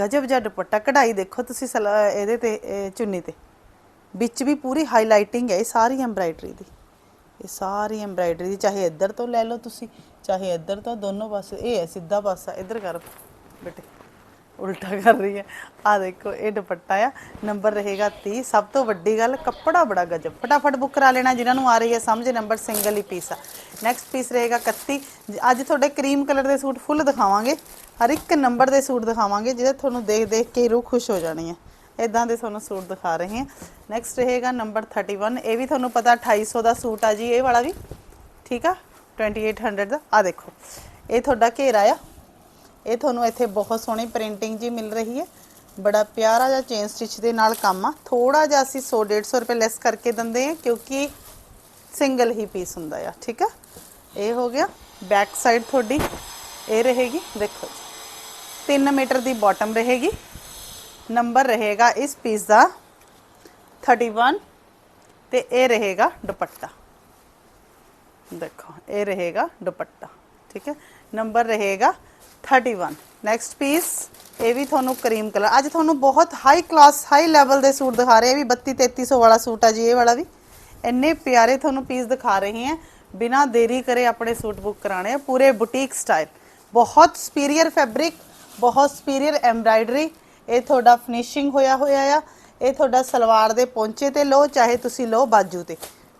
ਗਜਬ ਜਿਹਾ ਦੁਪੱਟਾ, ਕਢਾਈ ਦੇਖੋ ਤੁਸੀਂ ਸਲਾ- ਇਹਦੇ ਤੇ ਚੁੰਨੀ ਤੇ। ਵਿੱਚ ਵੀ ਪੂਰੀ ਹਾਈਲਾਈਟਿੰਗ ਹੈ, ਇਹ ਸਾਰੀ ਐਮਬ੍ਰਾਇਡਰੀ ਦੀ। ਇਹ ਸਾਰੀ ਐਮਬ੍ਰਾਇਡਰੀ ਦੀ, ਚਾਹੇ ਇੱਧਰ ਤੋਂ ਲੈ ਲਓ ਤੁਸੀਂ, ਚਾਹੇ ਇੱਧਰ ਤੋਂ, ਦੋਨੋਂ ਪਾਸੇ, ਇਹ ਹੈ, ਸਿੱਧਾ ਪਾਸਾ, ਇੱਧਰ ਕਰ, ਬੇਟੇ। ਉਲਟਾ ਕਰ ਰਹੀ ਹੈ। ਆ ਦੇਖੋ, ਇਹ ਦੁਪੱਟਾ ਆ। ਨੰਬਰ ਰਹੇਗਾ 30 ਸਭ ਤੋਂ ਵੱਡੀ ਗੱਲ, ਕੱਪੜਾ ਬੜਾ ਗਜਬ। ਫਟਾਫਟ ਬੁੱਕ ਕਰਾ ਲੈਣਾ, ਜਿਨ੍ਹਾਂ ਨੂੰ ਆ ਰਹੀ ਹੈ ਸਮਝ, ਨੰਬਰ ਸਿੰਗਲ ਹੀ ਪੀਸ ਆ। ਨੈਕਸਟ ਪੀਸ ਰਹੇਗਾ 31 ਅੱਜ ਤੁਹਾਡੇ ਕਰੀਮ ਕਲਰ ਦੇ ਸੂਟ ਫੁੱਲ ਦਿਖਾਵਾਂਗੇ। ਹਰ ਇੱਕ ਨੰਬਰ ਦੇ ਸੂਟ ਦਿਖਾਵਾਂਗੇ ਜਿਹੜੇ ਤੁਹਾਨੂੰ ਦੇਖ ਦੇਖ ਕੇ ਰੂਹ ਖੁਸ਼ ਹੋ ਜਾਣੀ ਹੈ। ਇਦਾਂ ਦੇ ਤੁਹਾਨੂੰ ਸੂਟ ਦਿਖਾ ਰਹੇ ਹਾਂ। ਨੈਕਸਟ ਰਹੇਗਾ ਨੰਬਰ 31 ਇਹ ਵੀ ਤੁਹਾਨੂੰ ਪਤਾ 2800 ਦਾ ਸੂਟ ਆ ਜੀ, ਇਹ ਵਾਲਾ ਵੀ। ਠੀਕ ਆ? 2800 ਦਾ। ਆ ਦੇਖੋ। ਇਹ ਤੁਹਾਡਾ ਘੇਰਾ ਆ। ਇਹ ਤੁਹਾਨੂੰ ਇੱਥੇ ਬਹੁਤ ਸੋਹਣੀ ਪ੍ਰਿੰਟਿੰਗ ਜੀ ਮਿਲ ਰਹੀ ਹੈ। ਬੜਾ ਪਿਆਰਾ ਜਿਹਾ ਚੇਨ ਸਟਿਚ ਦੇ ਨਾਲ ਕੰਮ ਆ। ਥੋੜਾ ਜਿਹਾ ਅਸੀਂ 100 150 ਰੁਪਏ ਲੈਸ ਕਰਕੇ ਦਿੰਦੇ ਆ ਕਿਉਂਕਿ ਸਿੰਗਲ ਹੀ ਪੀਸ ਹੁੰਦਾ ਆ, ਠੀਕ ਆ? ਇਹ ਹੋ ਗਿਆ ਬੈਕ ਸਾਈਡ ਤੁਹਾਡੀ। ਇਹ ਰਹੇਗੀ, ਦੇਖੋ ਜੀ। 3 ਮੀਟਰ ਦੀ ਬਾਟਮ ਰਹੇਗੀ। ਨੰਬਰ ਰਹੇਗਾ ਇਸ ਪੀਸ ਦਾ 31 ਤੇ ਇਹ ਰਹੇਗਾ ਦੁਪੱਟਾ। ਦੇਖੋ, ਇਹ ਰਹੇਗਾ ਦੁਪੱਟਾ, ਠੀਕ ਹੈ? ਨੰਬਰ ਰਹੇਗਾ 31. ਨੈਕਸਟ ਪੀਸ ਇਹ ਵੀ ਤੁਹਾਨੂੰ ਕਰੀਮ ਕਲਰ, ਅੱਜ ਤੁਹਾਨੂੰ ਬਹੁਤ ਹਾਈ ਕਲਾਸ ਹਾਈ ਲੈਵਲ ਦੇ ਸੂਟ ਦਿਖਾ ਰਹੇ ਆ, ਇਹ ਵੀ 32 3300 ਵਾਲਾ ਸੂਟ ਆ ਜੀ, ਇਹ ਵਾਲਾ ਵੀ। ਇੰਨੇ ਪਿਆਰੇ ਤੁਹਾਨੂੰ ਪੀਸ ਦਿਖਾ ਰਹੇ ਹਾਂ ਬਿਨਾ ਦੇਰੀ ਕਰੇ ਆਪਣੇ ਸੂਟ ਬੁੱਕ ਕਰਾਣੇ ਆ, ਪੂਰੇ ਬੁਟੀਕ ਸਟਾਈਲ ਬਹੁਤ ਸੁਪੀਰੀਅਰ ਫੈਬਰਿਕ ਬਹੁਤ ਸੁਪੀਰੀਅਰ ਐਮਬ੍ਰਾਇਡਰੀ ਇਹ ਤੁਹਾਡਾ ਫਿਨਿਸ਼ਿੰਗ ਹੋਇਆ ਹੋਇਆ ਆ। ਇਹ ਤੁਹਾਡਾ ਸਲਵਾਰ ਦੇ ਪੌਂਚੇ ਤੇ ਲਓ, ਚਾਹੇ ਤੁਸੀਂ ਲਓ ਬਾਜੂ ਤੇ।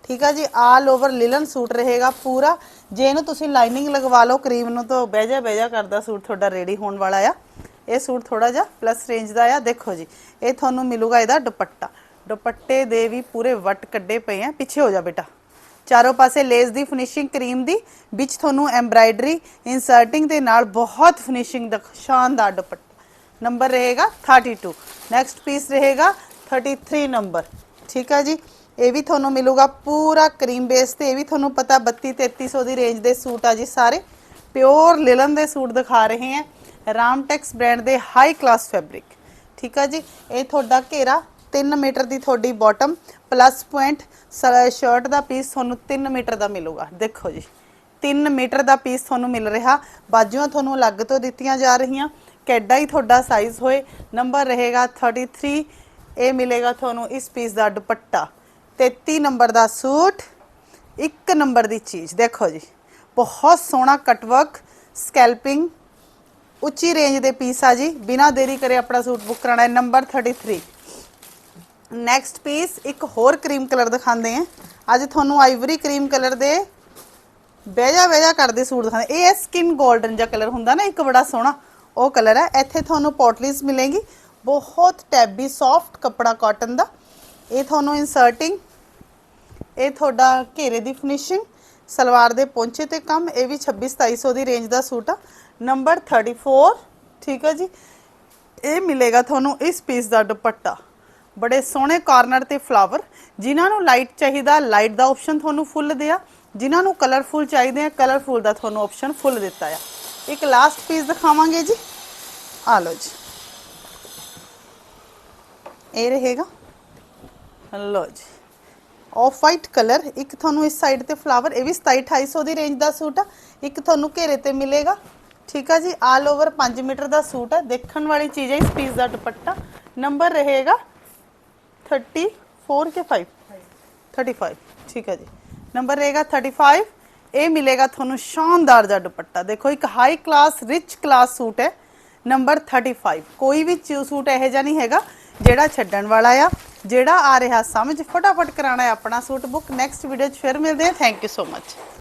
ਠੀਕ ਆ ਜੀ ਆਲ ਓਵਰ ਲਿਲਨ ਸੂਟ ਰਹੇਗਾ ਪੂਰਾ। ਜੇ ਇਹਨੂੰ ਤੁਸੀਂ ਲਾਈਨਿੰਗ ਲਗਵਾ ਲਓ, ਕਰੀਮ ਨੂੰ ਤਾਂ ਬਹਿਜਾ ਬਹਿਜਾ ਕਰਦਾ ਸੂਟ ਤੁਹਾਡਾ ਰੈਡੀ ਹੋਣ ਵਾਲਾ ਆ। ਇਹ ਸੂਟ ਥੋੜਾ ਜਿਹਾ ਪਲੱਸ ਰੇਂਜ ਦਾ ਆ। ਦੇਖੋ ਜੀ, ਇਹ ਤੁਹਾਨੂੰ ਮਿਲੂਗਾ ਇਹਦਾ ਦੁਪੱਟਾ। ਦੁਪੱਟੇ ਦੇ ਵੀ ਪੂਰੇ ਵੱਟ ਕੱਢੇ ਪਏ ਆ। ਪਿੱਛੇ ਹੋ ਜਾ ਬੇਟਾ। ਚਾਰੋਂ ਪਾਸੇ ਲੇਸ ਦੀ ਫਿਨਿਸ਼ਿੰਗ ਕਰੀਮ ਦੀ। ਵਿੱਚ ਤੁਹਾਨੂੰ ਐਮਬ੍ਰਾਇਡਰੀ ਇਨਸਰਟਿੰਗ ਦੇ ਨਾਲ ਬਹੁਤ ਫਿਨਿਸ਼ਿੰਗ ਦਾ ਸ਼ਾਨਦਾਰ ਦੁਪੱਟਾ। ਨੰਬਰ ਰਹੇਗਾ 32 ਨੈਕਸਟ ਪੀਸ ਰਹੇਗਾ 33 ਨੰਬਰ ਠੀਕ ਆ ਜੀ? ਇਹ ਵੀ ਤੁਹਾਨੂੰ ਮਿਲੂਗਾ ਪੂਰਾ ਕਰੀਮ ਬੇਸ ਤੇ, ਇਹ ਵੀ ਤੁਹਾਨੂੰ ਪਤਾ 32 3300 ਦੀ ਰੇਂਜ ਦੇ ਸੂਟ ਆ ਜੀ ਸਾਰੇ। ਪਿਓਰ ਲਿਲਨ ਦੇ ਸੂਟ ਦਿਖਾ ਰਹੇ ਹਾਂ। ਰਾਮਟੈਕਸ ਬ੍ਰਾਂਡ ਦੇ ਹਾਈ ਕਲਾਸ ਫੈਬਰਿਕ ਠੀਕ ਆ ਜੀ? ਇਹ ਤੁਹਾਡਾ ਘੇਰਾ 3 ਮੀਟਰ ਦੀ ਤੁਹਾਡੀ ਬਾਟਮ ਪਲੱਸ ਪੁਆਇੰਟ ਸ਼ਰਟ ਦਾ ਪੀਸ ਤੁਹਾਨੂੰ 3 ਮੀਟਰ ਦਾ ਮਿਲੂਗਾ। ਦੇਖੋ ਜੀ 3 ਮੀਟਰ ਦਾ ਪੀਸ ਤੁਹਾਨੂੰ ਮਿਲ ਰਿਹਾ। ਬਾਜੂਆਂ ਤੁਹਾਨੂੰ ਅਲੱਗ ਤੋਂ ਦਿੱਤੀਆਂ ਜਾ ਰਹੀਆਂ। ਕੈਡਾ ਹੀ ਤੁਹਾਡਾ ਸਾਈਜ਼ ਹੋਏ। ਨੰਬਰ ਰਹੇਗਾ 33 ਇਹ ਮਿਲੇਗਾ ਤੁਹਾਨੂੰ ਇਸ ਪੀਸ ਦਾ ਦੁਪੱਟਾ। 33 ਨੰਬਰ ਦਾ ਸੂਟ, ਇੱਕ ਨੰਬਰ ਦੀ ਚੀਜ਼। ਦੇਖੋ ਜੀ, ਬਹੁਤ ਸੋਹਣਾ ਕਟਵਰਕ ਸਕੈਲਪਿੰਗ ਉੱਚੀ ਰੇਂਜ ਦੇ ਪੀਸ ਆ ਜੀ। ਬਿਨਾ ਦੇਰੀ ਕਰੇ ਆਪਣਾ ਸੂਟ ਬੁੱਕ ਕਰਾਣਾ ਹੈ। ਨੰਬਰ 33 ਨੈਕਸਟ ਪੀਸ ਇੱਕ ਹੋਰ ਕਰੀਮ ਕਲਰ ਦਿਖਾਉਂਦੇ ਆ ਅੱਜ ਤੁਹਾਨੂੰ ਆਈਵਰੀ ਕਰੀਮ ਕਲਰ ਦੇ ਬਹਿਜਾ ਬਹਿਜਾ ਕਰਦੇ ਸੂਟ ਦਿਖਾਉਂਦੇ ਇਹ ਹੈ ਸਕਿਨ 골ਡਨ ਜਿਹਾ ਕਲਰ ਹੁੰਦਾ ਨਾ, ਇੱਕ ਬੜਾ ਸੋਹਣਾ ਉਹ ਕਲਰ ਹੈ। ਇੱਥੇ ਤੁਹਾਨੂੰ ਪੋਟਲੀਜ਼ ਮਿਲੇਗੀ। ਬਹੁਤ ਟੈਬੀ ਸੌਫਟ ਕੱਪੜਾ ਕਾਟਨ ਦਾ। ਇਹ ਤੁਹਾਨੂੰ ਇਨਸਰਟਿੰਗ ਇਹ ਤੁਹਾਡਾ ਘੇਰੇ ਦੀ ਫਿਨਿਸ਼ਿੰਗ ਸਲਵਾਰ ਦੇ ਪੌਂਚੇ ਤੇ ਕੰਮ, ਇਹ ਵੀ 26 2700 ਦੀ ਰੇਂਜ ਦਾ ਸੂਟ ਆ। ਨੰਬਰ 34 ਠੀਕ ਹੈ ਜੀ? ਇਹ ਮਿਲੇਗਾ ਤੁਹਾਨੂੰ ਇਸ ਪੀਸ ਦਾ ਦੁਪੱਟਾ। ਬੜੇ ਸੋਹਣੇ ਕਾਰਨਰ ਤੇ ਫਲਾਵਰ ਜਿਨ੍ਹਾਂ ਨੂੰ ਲਾਈਟ ਚਾਹੀਦਾ ਲਾਈਟ ਦਾ ਆਪਸ਼ਨ ਤੁਹਾਨੂੰ ਫੁੱਲ ਦਿਆ। ਜਿਨ੍ਹਾਂ ਨੂੰ ਕਲਰਫੁਲ ਚਾਹੀਦੇ ਆ ਕਲਰਫੁਲ ਦਾ ਤੁਹਾਨੂੰ ਆਪਸ਼ਨ ਫੁੱਲ ਦਿੱਤਾ ਆ। ਇੱਕ ਲਾਸਟ ਪੀਸ ਦਿਖਾਵਾਂਗੇ ਜੀ। ਆ ਲਓ ਜੀ। ਇਹ ਰਹੇਗਾ। ਲਓ ਜੀ। ਆਫ ਵਾਈਟ ਕਲਰ ਇੱਕ ਤੁਹਾਨੂੰ ਇਸ ਸਾਈਡ ਤੇ ਫਲਾਵਰ ਇਹ ਵੀ 27 2800 ਦੀ ਰੇਂਜ ਦਾ ਸੂਟ ਆ। ਇੱਕ ਤੁਹਾਨੂੰ ਘੇਰੇ ਤੇ ਮਿਲੇਗਾ। ਠੀਕ ਆ ਜੀ ਆਲ ਓਵਰ 5 ਮੀਟਰ ਦਾ ਸੂਟ ਆ। ਦੇਖਣ ਵਾਲੀ ਚੀਜ਼ ਹੈ ਇਸ ਪੀਸ ਦਾ ਦੁਪੱਟਾ। ਨੰਬਰ ਰਹੇਗਾ 34 ਕੇ 5 35 ਠੀਕ ਆ ਜੀ। ਨੰਬਰ ਰਹੇਗਾ 35 ਇਹ ਮਿਲੇਗਾ ਤੁਹਾਨੂੰ ਸ਼ਾਨਦਾਰ ਜਿਹਾ ਦੁਪੱਟਾ। ਦੇਖੋ, ਇੱਕ high class rich class suit ਹੈ। ਨੰਬਰ 35 ਕੋਈ ਵੀ ਚੂ- ਸੂਟ ਇਹੋ ਜਿਹਾ ਨਹੀਂ ਹੈਗਾ, ਜਿਹੜਾ ਛੱਡਣ ਵਾਲਾ ਆ। ਜਿਹੜਾ ਆ ਰਿਹਾ, ਸਮਝ, ਫਟਾਫਟ ਕਰਾਣਾ ਹੈ ਆਪਣਾ ਸੂਟ ਬੁੱਕ। ਨੈਕਸਟ ਵੀਡੀਓ 'ਚ ਫਿਰ ਮਿਲਦੇ ਹਾਂ। Thank you so much